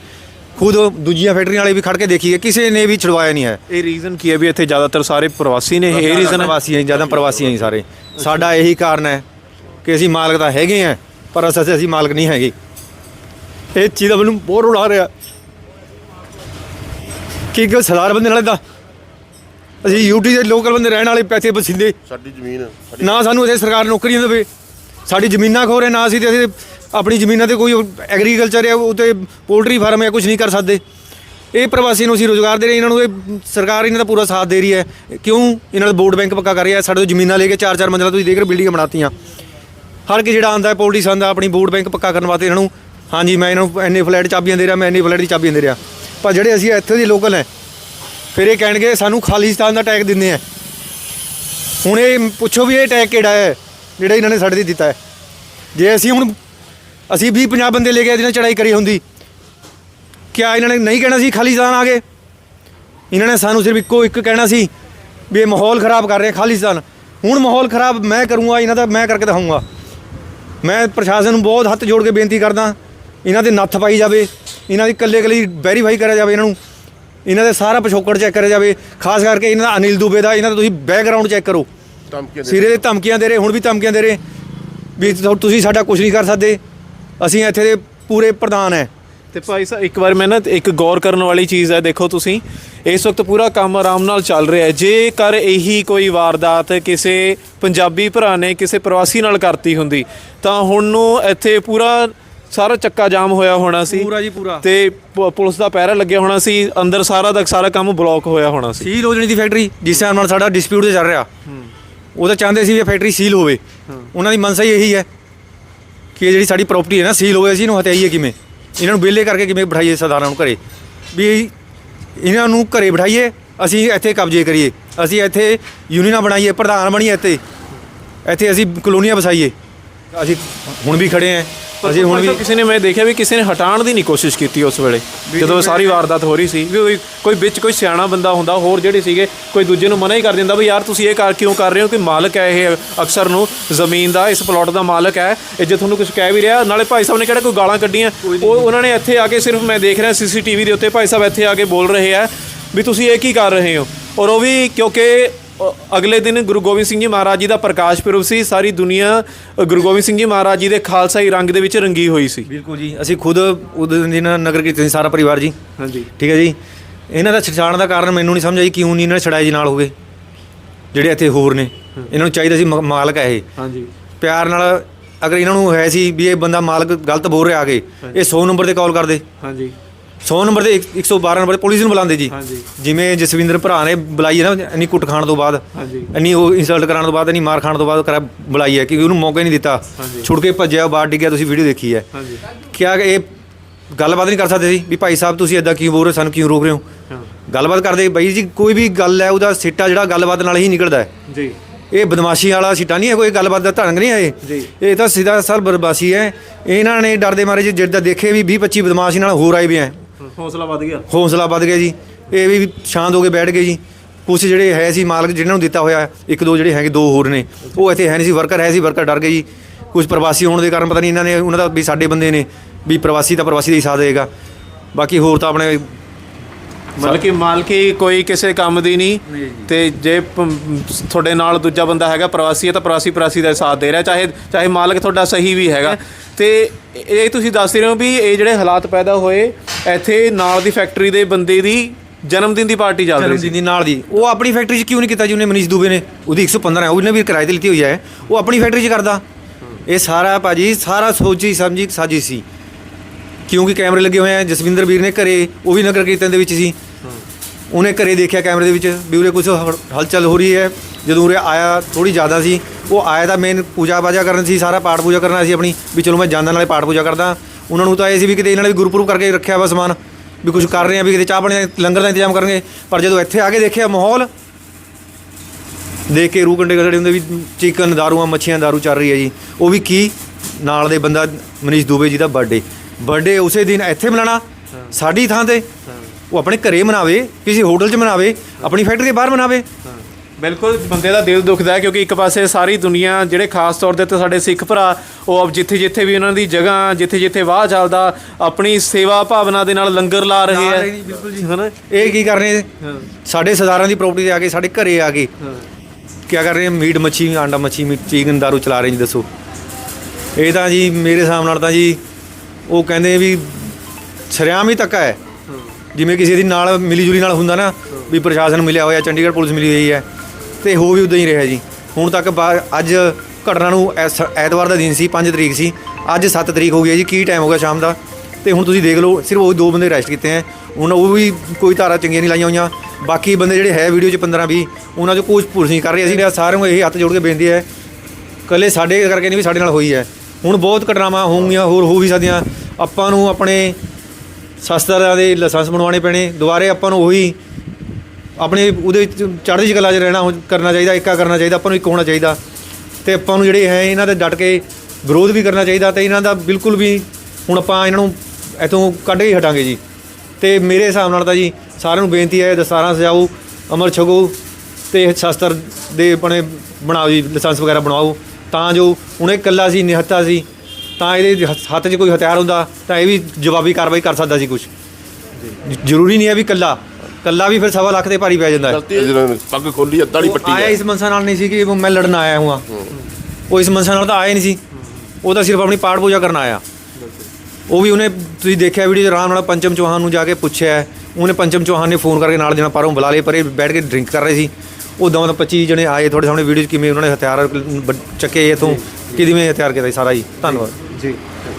A: ਖੁਦ ਦੂਜੀਆਂ ਫੈਕਟਰੀਆਂ ਵਾਲੇ ਵੀ ਖੜ ਕੇ ਦੇਖੀਏ ਕਿਸੇ ਨੇ ਵੀ ਛਡਵਾਇਆ ਨਹੀਂ ਹੈ।
C: ਇਹ ਰੀਜ਼ਨ ਕੀ ਹੈ ਵੀ ਇੱਥੇ ਜ਼ਿਆਦਾਤਰ ਸਾਰੇ ਪ੍ਰਵਾਸੀ ਨੇ? ਇਹ ਰੀਜ਼ਨ ਹੈ।
A: ਪ੍ਰਵਾਸੀ ਹੈ ਜ਼ਿਆਦਾ ਪ੍ਰਵਾਸੀ ਹੈ ਸਾਰੇ। ਸਾਡਾ ਇਹੀ ਕਾਰਨ ਹੈ ਕਿ ਅਸੀਂ ਮਾਲਕ ਤਾਂ ਹੈਗੇ ਆ ਪਰ ਅਸਲ 'ਚ ਅਸੀਂ ਮਾਲਕ ਨਹੀਂ ਹੈਗੇ। ਇਹ ਚੀਜ਼ ਦਾ ਮੈਨੂੰ ਬਹੁਤ ਉਡਾ ਰਿਹਾ। ਕਿ ਕਿ ਸਰਦਾਰ ਬੰਦੇ ਨਾਲ ਇਦਾਂ ਅਸੀਂ ਯੂਟੀ ਦੇ ਲੋਕਲ ਬੰਦੇ ਰਹਿਣ ਵਾਲੇ ਪੈਸੇ ਬਸਿੰਦੇ
B: ਸਾਡੀ ਜ਼ਮੀਨ ਸਾਡੀ
A: ਨਾ ਸਾਨੂੰ ਇੱਥੇ ਸਰਕਾਰ ਨੌਕਰੀਆਂ ਦੇਵੇ। ਸਾਡੀ ਜ਼ਮੀਨਾਂ ਖੋ ਰਹੇ ਨਾ ਅਸੀਂ ਤੇ ਅਸੀਂ ਆਪਣੀ ਜ਼ਮੀਨਾਂ ਤੇ ਕੋਈ ਐਗਰੀਕਲਚਰ ਹੈ ਉਤੇ ਪੋਲਟਰੀ ਫਾਰਮ ਹੈ ਕੁਝ ਨਹੀਂ ਕਰ ਸਕਦੇ। ਇਹ ਪ੍ਰਵਾਸੀ ਨੂੰ ਅਸੀਂ ਰੋਜ਼ਗਾਰ ਦੇ ਰਹੇ ਇਹਨਾਂ ਨੂੰ ਇਹ ਸਰਕਾਰ ਇਹਨਾਂ ਦਾ ਪੂਰਾ ਸਾਥ ਦੇ ਰਹੀ ਹੈ। ਕਿਉਂ? ਇਹਨਾਂ ਦਾ ਵੋਟ ਬੈਂਕ ਪੱਕਾ ਕਰ ਰਹੀ ਹੈ ਸਾਡੇ ਤੋਂ ਜ਼ਮੀਨਾਂ ਲੈ ਕੇ ਚਾਰ ਚਾਰ ਮੰਜ਼ਿਲਾਂ ਤੁਸੀਂ ਦੇਖ ਰਹੇ ਬਿਲਡਿੰਗਾਂ ਬਣਾਤੀਆਂ। ਹਰ ਕਿ ਜਿਹੜਾ ਆਂਦਾ ਪੋਲਟਰੀ ਆਂਦਾ ਆਪਣੀ ਵੋਟ ਬੈਂਕ ਪੱਕਾ ਕਰਨ ਵਾਸਤੇ ਇਹਨਾਂ ਨੂੰ, ਹਾਂਜੀ, ਮੈਂ ਇਹਨਾਂ ਨੂੰ ਇੰਨੇ ਫਲੈਟ ਚਾਬੀਆਂ ਦੇ ਰਿਹਾ, ਮੈਂ ਇੰਨੇ ਫਲੈਟ ਦੀ ਚਾਬੀਆਂ ਦੇ ਰਿਹਾ। ਪਰ ਜਿਹੜੇ ਅਸੀਂ ਇੱਥੇ ਦੇ ਲੋਕਲ ਹੈ, ਫਿਰ ਇਹ ਕਹਿਣਗੇ, ਸਾਨੂੰ ਖਾਲਿਸਤਾਨ ਦਾ ਟੈਗ ਦਿੰਦੇ ਆ ਹੁਣ ਇਹ ਪੁੱਛੋ ਵੀ ਇਹ ਟੈਗ ਕਿਹੜਾ ਹੈ, ਜਿਹੜਾ ਇਹਨਾਂ ਨੇ ਸਾਡੇ ਤੇ ਦਿੱਤਾ ਹੈ। ਜੇ ਅਸੀਂ ਹੁਣ ਅਸੀਂ 20 50 ਬੰਦੇ ਲੈ ਕੇ ਜਿਹਨਾਂ ਚੜਾਈ ਕਰੀ ਹੁੰਦੀ। ਕਿਆ ਇਹਨਾਂ ਨੇ ਨਹੀਂ ਕਹਿਣਾ ਸੀ? ਖਾਲਿਸਤਾਨ ਆ ਗਏ। ਇਹਨਾਂ ਨੇ ਸਾਨੂੰ ਸਿਰਫ ਇੱਕੋ ਇੱਕ ਕਹਿਣਾ ਸੀ ਵੀ ਇਹ ਮਾਹੌਲ ਖਰਾਬ ਕਰ ਰਹੇ ਖਾਲਿਸਤਾਨ ਹੁਣ ਮਾਹੌਲ ਖਰਾਬ ਮੈਂ ਕਰੂੰਗਾ ਇਹਨਾਂ ਦਾ ਮੈਂ ਕਰਕੇ ਦਿਖਾਊਂਗਾ। ਮੈਂ ਪ੍ਰਸ਼ਾਸਨ ਨੂੰ ਬਹੁਤ ਹੱਥ ਜੋੜ ਕੇ ਬੇਨਤੀ ਕਰਦਾ ਇਹਨਾਂ ਦੇ ਨੱਥ ਪਾਈ ਜਾਵੇ ਇਹਨਾਂ ਦੀ ਕੱਲੇ ਕੱਲੇ ਵੈਰੀਫਾਈ ਕਰਿਆ ਜਾਵੇ ਇਹਨਾਂ ਨੂੰ। ਇਹਨਾਂ ਦੇ ਸਾਰਾ ਪਿਛੋਕੜ ਚੈੱਕ ਕਰਿਆ ਜਾਵੇ ਖਾਸ ਕਰਕੇ ਇਹਨਾਂ ਦਾ ਅਨਿਲ ਦੁਬੇ ਦਾ ਇਹਨਾਂ ਦਾ ਤੁਸੀਂ ਬੈਕਗ੍ਰਾਉਂਡ ਚੈੱਕ ਕਰੋ।
B: ਧਮਕੀਆਂ ਦੇ
A: ਸਿਰੇ ਦੇ ਧਮਕੀਆਂ ਦੇ ਰਹੇ ਹੁਣ ਵੀ ਧਮਕੀਆਂ ਦੇ ਰਹੇ। ਵੀ ਤੁਸੀਂ ਸਾਡਾ ਕੁਝ ਨਹੀਂ ਕਰ ਸਕਦੇ। ਅਸੀਂ ਇੱਥੇ ਦੇ ਪੂਰੇ ਪ੍ਰਧਾਨ ਹੈ
C: ਤੇ ਭਾਈ ਸਾਹਿਬ ਇੱਕ ਵਾਰ ਮੈਂ ਨਾ ਇੱਕ ਗੌਰ ਕਰਨ ਵਾਲੀ ਚੀਜ਼ ਹੈ ਦੇਖੋ ਤੁਸੀਂ ਇਸ ਵਕਤ ਪੂਰਾ ਕੰਮ ਆਰਾਮ ਨਾਲ ਚੱਲ ਰਿਹਾ ਹੈ ਜੇਕਰ ਇਹੀ ਕੋਈ ਵਾਰਦਾਤ ਕਿਸੇ ਪੰਜਾਬੀ ਭਰਾ ਨੇ ਕਿਸੇ ਪ੍ਰਵਾਸੀ ਨਾਲ ਕਰਤੀ ਹੁੰਦੀ ਤਾਂ ਹੁਣ ਨੂੰ ਇੱਥੇ ਪੂਰਾ ਸਾਰਾ ਚੱਕਾ ਜਾਮ ਹੋਇਆ ਹੋਣਾ ਸੀ।
A: ਪੂਰਾ ਜੀ ਪੂਰਾ।
C: ਤੇ ਪ- ਪੁਲਿਸ ਦਾ ਪਹਿਰਾ ਲੱਗਿਆ ਹੋਣਾ ਸੀ ਅੰਦਰ ਸਾਰਾ ਦਾ ਸਾਰਾ ਕੰਮ ਬਲੌਕ ਹੋਇਆ ਹੋਣਾ ਸੀ।
A: ਸੀਲ ਹੋ ਜਾਣੀ ਦੀ ਫੈਕਟਰੀ ਜਿਸ ਹਿਸਾਬ ਨਾਲ ਸਾਡਾ ਡਿਸਪਿਊਟ ਚੱਲ ਰਿਹਾ। ਉਹ ਤਾਂ ਚਾਹੁੰਦੇ ਸੀ ਵੀ ਇਹ ਫੈਕਟਰੀ ਸੀਲ ਹੋਵੇ। ਉਹਨਾਂ ਦੀ ਮਨਸਾ ਹੀ ਇਹੀ ਹੈ ਕਿ ਇਹ ਜਿਹੜੀ ਸਾਡੀ ਪ੍ਰਾਪਰਟੀ ਹੈ ਨਾ ਸੀਲ ਹੋਵੇ ਅਸੀਂ ਇਹਨੂੰ ਹਟਾਈਏ ਕਿਵੇਂ? ਇਹਨਾਂ ਨੂੰ ਵਿਹਲੇ ਕਰਕੇ ਕਿਵੇਂ ਬਿਠਾਈਏ ਸਰਦਾਰਾਂ ਨੂੰ ਘਰੇ? ਵੀ ਇਹਨਾਂ ਨੂੰ ਘਰੇ ਬਿਠਾਈਏ, ਅਸੀਂ ਇੱਥੇ ਕਬਜ਼ੇ ਕਰੀਏ। ਅਸੀਂ ਇੱਥੇ ਯੂਨੀਅਨਾਂ ਬਣਾਈਏ, ਪ੍ਰਧਾਨ ਬਣੀਏ ਇੱਥੇ। ਇੱਥੇ ਅਸੀਂ ਕਲੋਨੀਆਂ ਵਸਾਈਏ। ਅਸੀਂ ਹੁਣ ਵੀ ਖੜੇ ਆਂ। ਅਸੀਂ ਹੁਣ ਵੀ
C: ਕਿਸੇ ਨੇ ਮੈਂ ਦੇਖਿਆ ਵੀ ਕਿਸੇ ਨੇ ਹਟਾਉਣ ਦੀ ਨਹੀਂ ਕੋਸ਼ਿਸ਼ ਕੀਤੀ ਉਸ ਵੇਲੇ। ਜਦੋਂ ਸਾਰੀ ਵਾਰਦਾਤ ਹੋ ਰਹੀ ਸੀ ਵੀ ਕੋਈ- ਕੋਈ ਵਿੱਚ ਕੋਈ ਸਿਆਣਾ ਬੰਦਾ ਹੁੰਦਾ ਹੋਰ ਜਿਹੜੇ ਸੀਗੇ ਕੋਈ ਦੂਜੇ ਨੂੰ ਮਨਾ ਹੀ ਕਰ ਦਿੰਦਾ ਵੀ ਯਾਰ ਤੁਸੀਂ ਇਹ ਕਰ ਕਿਉਂ ਕਰ ਰਹੇ ਹੋ? ਕਿ ਮਾਲਕ ਹੈ ਇਹ ਅਕਸਰ ਨੂੰ ਜ਼ਮੀਨ ਦਾ ਇਸ ਪਲਾਟ ਦਾ ਮਾਲਕ ਹੈ। ਇਹ ਜੇ ਤੁਹਾਨੂੰ ਕੁਝ ਕਹਿ ਵੀ ਰਿਹਾ ਨਾਲੇ ਭਾਈ ਸਾਹਿਬ ਨੇ ਕਿਹੜਾ ਕੋਈ ਗਾਲਾਂ ਕੱਢੀਆਂ? ਉਹ ਉਹਨਾਂ ਨੇ ਇੱਥੇ ਆ ਕੇ ਸਿਰਫ ਮੈਂ ਦੇਖ ਰਿਹਾ ਸੀਸੀਟੀਵੀ ਦੇ ਉੱਤੇ ਭਾਈ ਸਾਹਿਬ ਇੱਥੇ ਆ ਕੇ ਬੋਲ ਰਹੇ ਆ ਵੀ ਤੁਸੀਂ ਇਹ ਕੀ ਕਰ ਰਹੇ ਹੋ? ਔਰ ਉਹ ਵੀ ਕਿਉਂਕਿ ਅਗਲੇ ਦਿਨ ਗੁਰੂ ਗੋਬਿੰਦ ਸਿੰਘ ਜੀ ਮਹਾਰਾਜ ਜੀ ਦਾ ਪ੍ਰਕਾਸ਼ ਪੁਰਬ ਸੀ। ਸਾਰੀ ਦੁਨੀਆ ਗੁਰੂ ਗੋਬਿੰਦ ਸਿੰਘ ਜੀ ਮਹਾਰਾਜ ਜੀ ਦੇ ਖਾਲਸਾਈ ਰੰਗ ਦੇ ਵਿੱਚ ਰੰਗੀ ਹੋਈ ਸੀ।
A: ਬਿਲਕੁਲ ਜੀ। ਅਸੀਂ ਖੁਦ ਉਦੋਂ ਦਿਨ ਨਗਰ ਕੀਰਤਨ ਸੀ ਸਾਰਾ ਪਰਿਵਾਰ ਜੀ।
C: ਹਾਂਜੀ।
A: ਠੀਕ ਹੈ ਜੀ। ਇਹਨਾਂ ਦਾ ਛਡਾਣ ਦਾ ਕਾਰਨ ਮੈਨੂੰ ਨਹੀਂ ਸਮਝ ਆਈ ਕਿਉਂ ਨਹੀਂ ਇਹਨਾਂ ਨੇ ਛੜਾਏ ਜੀ ਨਾਲ ਹੋਵੇ ਜਿਹੜੇ ਇੱਥੇ ਹੋਰ ਨੇ। ਇਹਨਾਂ ਨੂੰ ਚਾਹੀਦਾ ਸੀ ਮਾਲਕ ਹੈ ਇਹ।
C: ਹਾਂਜੀ।
A: ਪਿਆਰ ਨਾਲ ਅਗਰ ਇਹਨਾਂ ਨੂੰ ਹੈ ਸੀ ਵੀ ਇਹ ਬੰਦਾ ਮਾਲਕ ਗਲਤ ਬੋਲ ਰਿਹਾ ਕੇ ਇਹ 100 ਨੰਬਰ ਤੇ ਕਾਲ ਕਰਦੇ
C: ਹਾਂਜੀ।
A: 100 ਨੰਬਰ ਤੇ ਇੱਕ- 112 ਨੰਬਰ ਤੇ ਪੁਲਿਸ ਨੂੰ ਬੁਲਾਉਂਦੇ ਜੀ।
C: ਹਾਂਜੀ।
A: ਜਿਵੇਂ ਜਸਵਿੰਦਰ ਭਰਾ ਨੇ ਬੁਲਾਈ ਹੈ ਨਾ ਇੰਨੀ ਕੁੱਟ ਖਾਣ ਤੋਂ ਬਾਅਦ
C: ਹਾਂਜੀ।
A: ਇੰਨੀ ਉਹ ਇਨਸਲਟ ਕਰਾਉਣ ਤੋਂ ਬਾਅਦ ਇੰਨੀ ਮਾਰ ਖਾਣ ਤੋਂ ਬਾਅਦ ਕਰਾ ਬੁਲਾਈ ਹੈ ਕਿਉਂਕਿ ਉਹਨੂੰ ਮੌਕਾ ਹੀ ਨਹੀਂ ਦਿੱਤਾ। ਛੁੱਟ ਕੇ ਭੱਜਿਆ ਬਾਹਰ ਡਿੱਗਿਆ ਤੁਸੀਂ ਵੀਡੀਓ ਦੇਖੀ ਹੈ।
C: ਹਾਂਜੀ।
A: ਕਿਆ ਇਹ ਗੱਲਬਾਤ ਨਹੀਂ ਕਰ ਸਕਦੇ ਸੀ ਵੀ ਭਾਈ ਸਾਹਿਬ ਤੁਸੀਂ ਇਦਾਂ ਕਿਉਂ ਬੋਲ ਰਹੇ ਹੋ ਸਾਨੂੰ ਕਿਉਂ ਰੋਕ ਰਹੇ ਹੋ? ਗੱਲਬਾਤ ਕਰਦੇ ਬਾਈ ਜੀ ਕੋਈ ਵੀ ਗੱਲ ਹੈ ਉਹਦਾ ਸਿੱਟਾ ਜਿਹੜਾ ਗੱਲਬਾਤ ਨਾਲ ਹੀ ਨਿਕਲਦਾ ਹੈ।
C: ਜੀ।
A: ਇਹ ਬਦਮਾਸ਼ੀ ਵਾਲਾ ਸਿੱਟਾ ਨਹੀਂ ਹੈ ਕੋਈ ਗੱਲਬਾਤ ਦਾ ਢੰਗ ਨਹੀਂ ਹੈ ਇਹ। ਇਹ ਤਾਂ ਸਿੱਧਾ ਸਰ ਬਦਮਾਸ਼ੀ ਹੈ। ਇਹਨਾਂ ਨੇ ਡਰਦੇ ਮਾਰੇ ਜੀ ਜਿੱਦਾਂ ਦੇਖੇ ਵੀ 20 25 ਬਦਮਾਸ਼ੀ ਨਾਲ ਹੋਰ ਆਏ ਵੀ ਹੈ।
C: ਹੌਸਲਾ ਵੱਧ ਗਿਆ।
A: ਹੌਸਲਾ ਵੱਧ ਗਿਆ ਜੀ। ਇਹ ਵੀ ਸ਼ਾਂਤ ਹੋ ਕੇ ਬੈਠ ਗਏ ਜੀ। ਕੁਝ ਜਿਹੜੇ ਹੈ ਸੀ ਮਾਲਕ ਜਿਹਨਾਂ ਨੂੰ ਦਿੱਤਾ ਹੋਇਆ, ਇੱਕ ਦੋ ਜਿਹੜੇ ਹੈਗੇ, ਦੋ ਹੋਰ ਨੇ। ਉਹ ਇੱਥੇ ਹੈ ਨਹੀਂ ਸੀ, ਵਰਕਰ ਹੈ ਸੀ, ਵਰਕਰ ਡਰ ਗਏ ਜੀ। ਕੁਝ ਪ੍ਰਵਾਸੀ ਹੋਣ ਦੇ ਕਾਰਨ ਪਤਾ ਨਹੀਂ ਇਹਨਾਂ ਨੇ, ਉਹਨਾਂ ਦਾ ਵੀ ਸਾਡੇ ਬੰਦੇ ਨੇ, ਵੀ ਪ੍ਰਵਾਸੀ ਤਾਂ ਪ੍ਰਵਾਸੀ ਦਾ ਹੀ ਸਾਥ ਦੇਗਾ ਬਾਕੀ ਹੋਰ ਤਾਂ ਆਪਣੇ
C: ਮਤਲਬ ਕਿ ਮਾਲਕੀ ਕੋਈ ਕਿਸੇ ਕੰਮ ਦੀ ਨਹੀਂ ਤੇ ਜੇ ਪ- ਤੁਹਾਡੇ ਨਾਲ ਦੂਜਾ ਬੰਦਾ ਹੈਗਾ ਪ੍ਰਵਾਸੀ ਹੈ ਤਾਂ ਪ੍ਰਵਾਸੀ ਪ੍ਰਵਾਸੀ ਦਾ ਸਾਥ ਦੇ ਰਿਹਾ ਚਾਹੇ ਚਾਹੇ ਮਾਲਕ ਤੁਹਾਡਾ ਸਹੀ ਵੀ ਹੈਗਾ। ਤੇ ਇਹ ਤੁਸੀਂ ਦੱਸ ਰਹੇ ਹੋ ਵੀ ਇਹ ਜਿਹੜੇ ਹਾਲਾਤ ਪੈਦਾ ਹੋਏ ਇੱਥੇ ਨਾਲ ਦੀ ਫੈਕਟਰੀ ਦੇ ਬੰਦੇ ਦੀ ਜਨਮ ਦਿਨ ਦੀ ਪਾਰਟੀ ਚੱਲ ਰਹੀ ਸੀ।
A: ਦੀ ਨਾਲ ਦੀ। ਉਹ ਆਪਣੀ ਫੈਕਟਰੀ 'ਚ ਕਿਉਂ ਨਹੀਂ ਕੀਤਾ ਜੀ ਉਹਨੇ? ਮਨੀਸ਼ ਦੂਬੇ ਨੇ। ਉਹਦੀ 115 ਹੈ ਉਹਨੇ ਵੀ ਕਿਰਾਏ ਤੇ ਲਿੱਤੀ ਹੋਈ ਹੈ। ਉਹ ਆਪਣੀ ਫੈਕਟਰੀ 'ਚ ਕਰਦਾ। ਇਹ ਸਾਰਾ ਭਾਜੀ ਸਾਰਾ ਸੋਚੀ ਸਮਝੀ ਸਾਜੀ ਸੀ। ਕਿਉਂਕਿ ਕੈਮਰੇ ਲੱਗੇ ਹੋਏ ਆ, ਜਸਵਿੰਦਰ ਵੀਰ ਨੇ ਘਰੇ, ਉਹ ਵੀ ਨਗਰ ਕੀਰਤਨ ਦੇ ਵਿੱਚ ਸੀ। ਉਹਨੇ ਘਰੇ ਦੇਖਿਆ ਕੈਮਰੇ ਦੇ ਵਿੱਚ ਵੀ ਉਰੇ ਕੁਝ ਹਲਚਲ ਹੋ ਰਹੀ ਹੈ। ਜਦੋਂ ਉਰੇ ਆਇਆ ਥੋੜੀ ਜ਼ਿਆਦਾ ਸੀ। ਉਹ ਆਇਆ ਤਾਂ ਮੇਨ ਪੂਜਾ ਬਾਜਾ ਕਰਨ ਸੀ, ਸਾਰਾ ਪਾਠ ਪੂਜਾ ਕਰਨਾ ਸੀ ਆਪਣੀ, ਵੀ ਚਲੋ ਮੈਂ ਜਾਂਦਾ ਨਾਲੇ ਪਾਠ ਪੂਜਾ ਕਰਦਾ। ਉਹਨਾਂ ਨੂੰ ਤਾਂ ਇਹ ਸੀ ਵੀ ਕਿਤੇ ਇਹਨਾਂ ਨੇ ਵੀ ਗੁਰਪੁਰਬ ਕਰਕੇ ਰੱਖਿਆ ਵਾ ਸਮਾਨ, ਵੀ ਕੁਝ ਕਰ ਰਹੇ ਆ, ਵੀ ਕਿਤੇ ਚਾਹ ਪਾਣੀ ਦਾ ਲੰਗਰ ਦਾ ਇੰਤਜ਼ਾਮ ਕਰਨਗੇ। ਪਰ ਜਦੋਂ ਇੱਥੇ ਆ ਕੇ ਦੇਖਿਆ ਮਾਹੌਲ, ਦੇਖ ਕੇ ਰੂਹ ਕੰਡੇ ਖੜੇ ਹੁੰਦੇ ਵੀ ਚਿਕਨ, ਦਾਰੂਆਂ, ਮੱਛੀਆਂ, ਦਾਰੂ ਚੱਲ ਰਹੀ ਹੈ ਜੀ। ਉਹ ਵੀ ਕੀ, ਨਾਲ ਦੇ ਬੰਦਾ ਮਨੀਸ਼ ਦੂਬੇ ਜੀ ਦਾ ਬਰਥਡੇ ਬਰਥਡੇ ਉਸੇ ਦਿਨ ਇੱਥੇ ਮਨਾਣਾ ਸਾਡੀ ਥਾਂ ਤੇ। ਉਹ ਆਪਣੇ ਘਰੇ ਮਨਾਵੇ ਕਿਸੇ ਹੋਟਲ 'ਚ ਮਨਾਵੇ ਆਪਣੀ ਫੈਕਟਰੀ ਦੇ ਬਾਹਰ ਮਨਾਵੇ।
C: ਬਿਲਕੁਲ ਬੰਦੇ ਦਾ ਦਿਲ ਦੁਖਦਾ ਹੈ ਕਿਉਂਕਿ ਇੱਕ ਪਾਸੇ ਸਾਰੀ ਦੁਨੀਆ ਜਿਹੜੇ ਖਾਸ ਤੌਰ ਦੇ ਉੱਤੇ ਸਾਡੇ ਸਿੱਖ ਭਰਾ ਉਹ ਆਪ ਜਿੱਥੇ ਜਿੱਥੇ ਵੀ ਉਹਨਾਂ ਦੀ ਜਗ੍ਹਾ ਜਿੱਥੇ ਜਿੱਥੇ ਵਾਹ ਚੱਲਦਾ ਆਪਣੀ ਸੇਵਾ ਭਾਵਨਾ ਦੇ ਨਾਲ ਲੰਗਰ ਲਾ ਰਹੇ
A: ਨੇ, ਬਿਲਕੁਲ ਜੀ।
C: ਹਨਾ?
A: ਇਹ ਕੀ ਕਰ ਰਹੇ ਸਾਡੇ ਸਰਦਾਰਾਂ ਦੀ ਪ੍ਰਾਪਰਟੀ ਤੇ ਆ ਕੇ ਸਾਡੇ ਘਰੇ ਆ ਕੇ। ਕੀ ਕਰ ਰਹੇ? ਮੀਟ ਮੱਛੀ ਆਂਡਾ ਮੱਛੀ ਮੀਟ ਚਿਕਨ ਦਾਰੂ ਚਲਾ ਰਹੇ ਜੀ ਦੱਸੋ। ਇਹ ਤਾਂ ਜੀ ਮੇਰੇ ਹਿਸਾਬ ਨਾਲ ਤਾਂ ਜੀ ਉਹ ਕਹਿੰਦੇ ਵੀ ਸਰਿਆਮ ਹੀ ਧੱਕਾ ਹੈ। ਜਿਵੇਂ ਕਿਸੇ ਦੀ ਨਾਲ ਮਿਲੀ ਜੁਲੀ ਨਾਲ ਹੁੰਦਾ ਨਾ, ਵੀ ਪ੍ਰਸ਼ਾਸਨ ਮਿਲਿਆ ਹੋਇਆ, ਚੰਡੀਗੜ੍ਹ ਪੁਲਿਸ ਮਿਲੀ ਹੋਈ ਹੈ, ਤੇ ਹੋ ਵੀ ਉਦਾਂ ਹੀ ਰਿਹਾ ਜੀ। ਹੁਣ ਤੱਕ ਬਾ- ਅੱਜ ਘਟਨਾ ਨੂੰ ਐਸ- ਐਤਵਾਰ ਦਾ ਦਿਨ ਸੀ 5 ਤਰੀਕ ਸੀ, ਅੱਜ 7 ਤਰੀਕ ਹੋ ਗਈ ਹੈ ਜੀ, ਕੀ ਟਾਈਮ ਹੋ ਗਿਆ ਸ਼ਾਮ ਦਾ? ਤੇ ਹੁਣ ਤੁਸੀਂ ਦੇਖ ਲਓ, ਸਿਰਫ ਉਹ ਦੋ ਬੰਦੇ ਅਰੈਸਟ ਕੀਤੇ ਹੈ। ਹੁਣ ਉਹ ਵੀ ਕੋਈ ਧਾਰਾ ਚੰਗੀਆਂ ਨਹੀਂ ਲਾਈਆਂ ਹੋਈਆਂ। ਬਾਕੀ ਬੰਦੇ ਜਿਹੜੇ ਹੈ ਵੀਡੀਓ 'ਚ 15 20 ਉਹਨਾਂ 'ਚ ਕੁਝ ਪੁਲਿਸ ਨਹੀਂ ਕਰ ਰਹੀ। ਅਸੀਂ ਸਾਰਿਆਂ ਨੂੰ ਇਹ ਹੱਥ ਜੋੜ ਕੇ ਬੇਨਤੀ ਹੈ, ਕੱਲੇ ਸਾਡੇ ਕਰਕੇ ਨਹੀਂ ਵੀ ਸਾਡੇ ਨਾਲ ਹੋਈ ਹੈ। ਹੁਣ ਬਹੁਤ ਘਟਨਾਵਾਂ ਹੋਣਗੀਆਂ ਹੋਰ ਹੋ ਵੀ ਸਕਦੀਆਂ। ਆਪਾਂ ਨੂੰ ਆਪਣੇ ਸ਼ਸਤਰਾਂ ਦੇ ਲਾਇਸੈਂਸ ਬਣਵਾਉਣੇ ਪੈਣੇ। ਦੁਬਾਰੇ ਆਪਾਂ ਨੂੰ ਉਹੀ ਆਪਣੇ ਉਹਦੇ ਵਿੱਚ ਚੜ੍ਹਦੀ ਕਲਾ 'ਚ ਰਹਿਣਾ ਕਰਨਾ ਚਾਹੀਦਾ ਇੱਕਾ ਕਰਨਾ ਚਾਹੀਦਾ, ਆਪਾਂ ਨੂੰ ਇੱਕ ਹੋਣਾ ਚਾਹੀਦਾ। ਤੇ ਆਪਾਂ ਨੂੰ ਜਿਹੜੇ ਹੈ, ਇਹਨਾਂ ਦੇ ਡਟ ਕੇ ਵਿਰੋਧ ਵੀ ਕਰਨਾ ਚਾਹੀਦਾ ਤੇ ਇਹਨਾਂ ਦਾ ਬਿਲਕੁਲ ਵੀ ਹੁਣ ਆਪਾਂ ਇਹਨਾਂ ਨੂੰ ਇੱਥੋਂ ਕੱਢ ਕੇ ਹੀ ਹਟਾਂਗੇ ਜੀ। ਤੇ ਮੇਰੇ ਹਿਸਾਬ ਨਾਲ ਤਾਂ ਜੀ ਸਾਰਿਆਂ ਨੂੰ ਬੇਨਤੀ ਹੈ, ਦਸਤਾਰਾਂ ਸਜਾਓ, ਅਮਰ ਛਕੋ ਤੇ ਸ਼ਸਤਰ ਦੇ ਆਪਣੇ ਬਣਾਓ ਜੀ, ਲਾਇਸੈਂਸ ਵਗੈਰਾ ਬਣਾਓ। ਤਾਂ ਜੋ ਹੁਣ ਇਹ ਇਕੱਲਾ ਸੀ ਨਿਹੱਤਾ ਸੀ ਤਾਂ ਇਹਦੇ ਹੱਥ- ਹੱਥ 'ਚ ਕੋਈ ਹਥਿਆਰ ਹੁੰਦਾ ਤਾਂ ਇਹ ਵੀ ਜਵਾਬੀ ਕਾਰਵਾਈ ਕਰ ਸਕਦਾ ਸੀ ਕੁਝ ਜ਼ਰੂਰੀ ਨਹੀਂ ਹੈ ਵੀ ਇਕੱਲਾ। ਇਕੱਲਾ ਵੀ ਫਿਰ ਸਵਾ ਲੱਖ ਦੇ ਭਾਰੀ ਪੈ ਜਾਂਦਾ ਹੈ।
B: ਗਲਤੀ ਪੱਗ ਖੋਲੀ ਅੱਧਾ ਵਾਲੀ ਪੱਟੀ
A: ਆਇਆ
B: ਹੈ
A: ਇਸ ਮਨਸਾ ਨਾਲ ਨਹੀਂ ਸੀ ਕਿ ਮੈਂ ਲੜਨ ਆਇਆ ਹੂੰ। ਉਹ ਇਸ ਮਨਸਾ ਨਾਲ ਤਾਂ ਆਇਆ ਨਹੀਂ ਸੀ। ਉਹ ਤਾਂ ਸਿਰਫ ਆਪਣੀ ਪਾਠ ਪੂਜਾ ਕਰਨ ਆਇਆ। ਉਹ ਵੀ ਉਹਨੇ ਤੁਸੀਂ ਦੇਖਿਆ ਵੀਡੀਓ ਆਰਾਮ ਨਾਲ ਪੰਚਮ ਚੌਹਾਨ ਨੂੰ ਜਾ ਕੇ ਪੁੱਛਿਆ। ਹੈ। ਉਹਨੇ ਪੰਚਮ ਚੌਹਾਨ ਨੇ ਫੋਨ ਕਰਕੇ ਨਾਲ ਦੇਣਾ ਪਰੋਂ ਬੁਲਾ ਲਏ ਪਰੇ ਬੈਠ ਕੇ ਡਰਿੰਕ ਕਰ ਰਹੇ ਸੀ। ਉਹ ਦੋਵਾਂ 25 ਜਣੇ ਆਏ ਤੁਹਾਡੇ ਸਾਹਮਣੇ ਵੀਡੀਓ 'ਚ ਕਿਵੇਂ ਉਹਨਾਂ ਨੇ ਹਥਿਆਰ ਬ- ਚੱਕੇ ਇਥੋਂ ਕਿਵੇਂ ਹਥਿਆਰ ਕੀਤਾ ਸੀ ਸਾਰਾ ਜੀ? ਧੰਨਵਾਦ।
C: ਜੀ।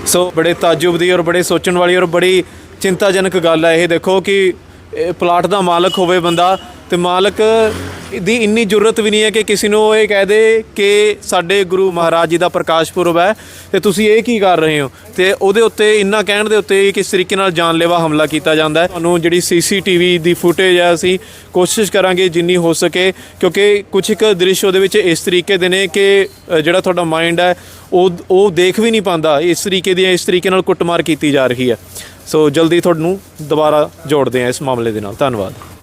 C: ਸੋ ਬੜੇ ਤਾਜੁਬ ਦੀ ਔਰ ਬੜੇ ਸੋਚਣ ਵਾਲੀ ਔਰ ਬੜੀ ਚਿੰਤਾਜਨਕ ਗੱਲ ਹੈ ਇਹ ਦੇਖੋ ਕਿ ਪਲਾਟ ਦਾ ਮਾਲਕ ਹੋਵੇ ਬੰਦਾ ਤੇ ਮਾਲਕ ਦੀ ਇੰਨੀ ਜ਼ਰੂਰਤ ਵੀ ਨਹੀਂ ਹੈ ਕਿ ਕਿਸੇ ਨੂੰ ਇਹ ਕਹਿ ਦੇ ਕਿ ਸਾਡੇ ਗੁਰੂ ਮਹਾਰਾਜ ਜੀ ਦਾ ਪ੍ਰਕਾਸ਼ ਪੁਰਬ ਹੈ ਤੇ ਤੁਸੀਂ ਇਹ ਕੀ ਕਰ ਰਹੇ ਹੋ? ਤੇ ਉਹਦੇ ਉੱਤੇ ਇੰਨਾ ਕਹਿਣ ਦੇ ਉੱਤੇ ਕਿਸ ਤਰੀਕੇ ਨਾਲ ਜਾਨਲੇਵਾ ਹਮਲਾ ਕੀਤਾ ਜਾਂਦਾ ਹੈ? ਤੁਹਾਨੂੰ ਜਿਹੜੀ ਸੀਸੀਟੀਵੀ ਦੀ ਫੁਟੇਜ ਹੈ, ਅਸੀਂ ਕੋਸ਼ਿਸ਼ ਕਰਾਂਗੇ ਜਿੰਨੀ ਹੋ ਸਕੇ, ਕਿਉਂਕਿ ਕੁਝ ਇੱਕ ਦ੍ਰਿਸ਼ ਉਹਦੇ ਵਿੱਚ ਇਸ ਤਰੀਕੇ ਦੇ ਨੇ ਕਿ ਜਿਹੜਾ ਤੁਹਾਡਾ ਮਾਈਂਡ ਹੈ, ਉਹ ਉਹ ਦੇਖ ਵੀ ਨਹੀਂ ਪਾਉਂਦਾ। ਇਸ ਤਰੀਕੇ ਦੀ ਇਸ ਤਰੀਕੇ ਨਾਲ ਕੁੱਟਮਾਰ ਕੀਤੀ ਜਾ ਰਹੀ ਹੈ। ਸੋ ਜਲਦੀ ਤੁਹਾਨੂੰ ਦੁਬਾਰਾ ਜੋੜਦੇ ਹਾਂ ਇਸ ਮਾਮਲੇ ਦੇ ਨਾਲ। ਧੰਨਵਾਦ।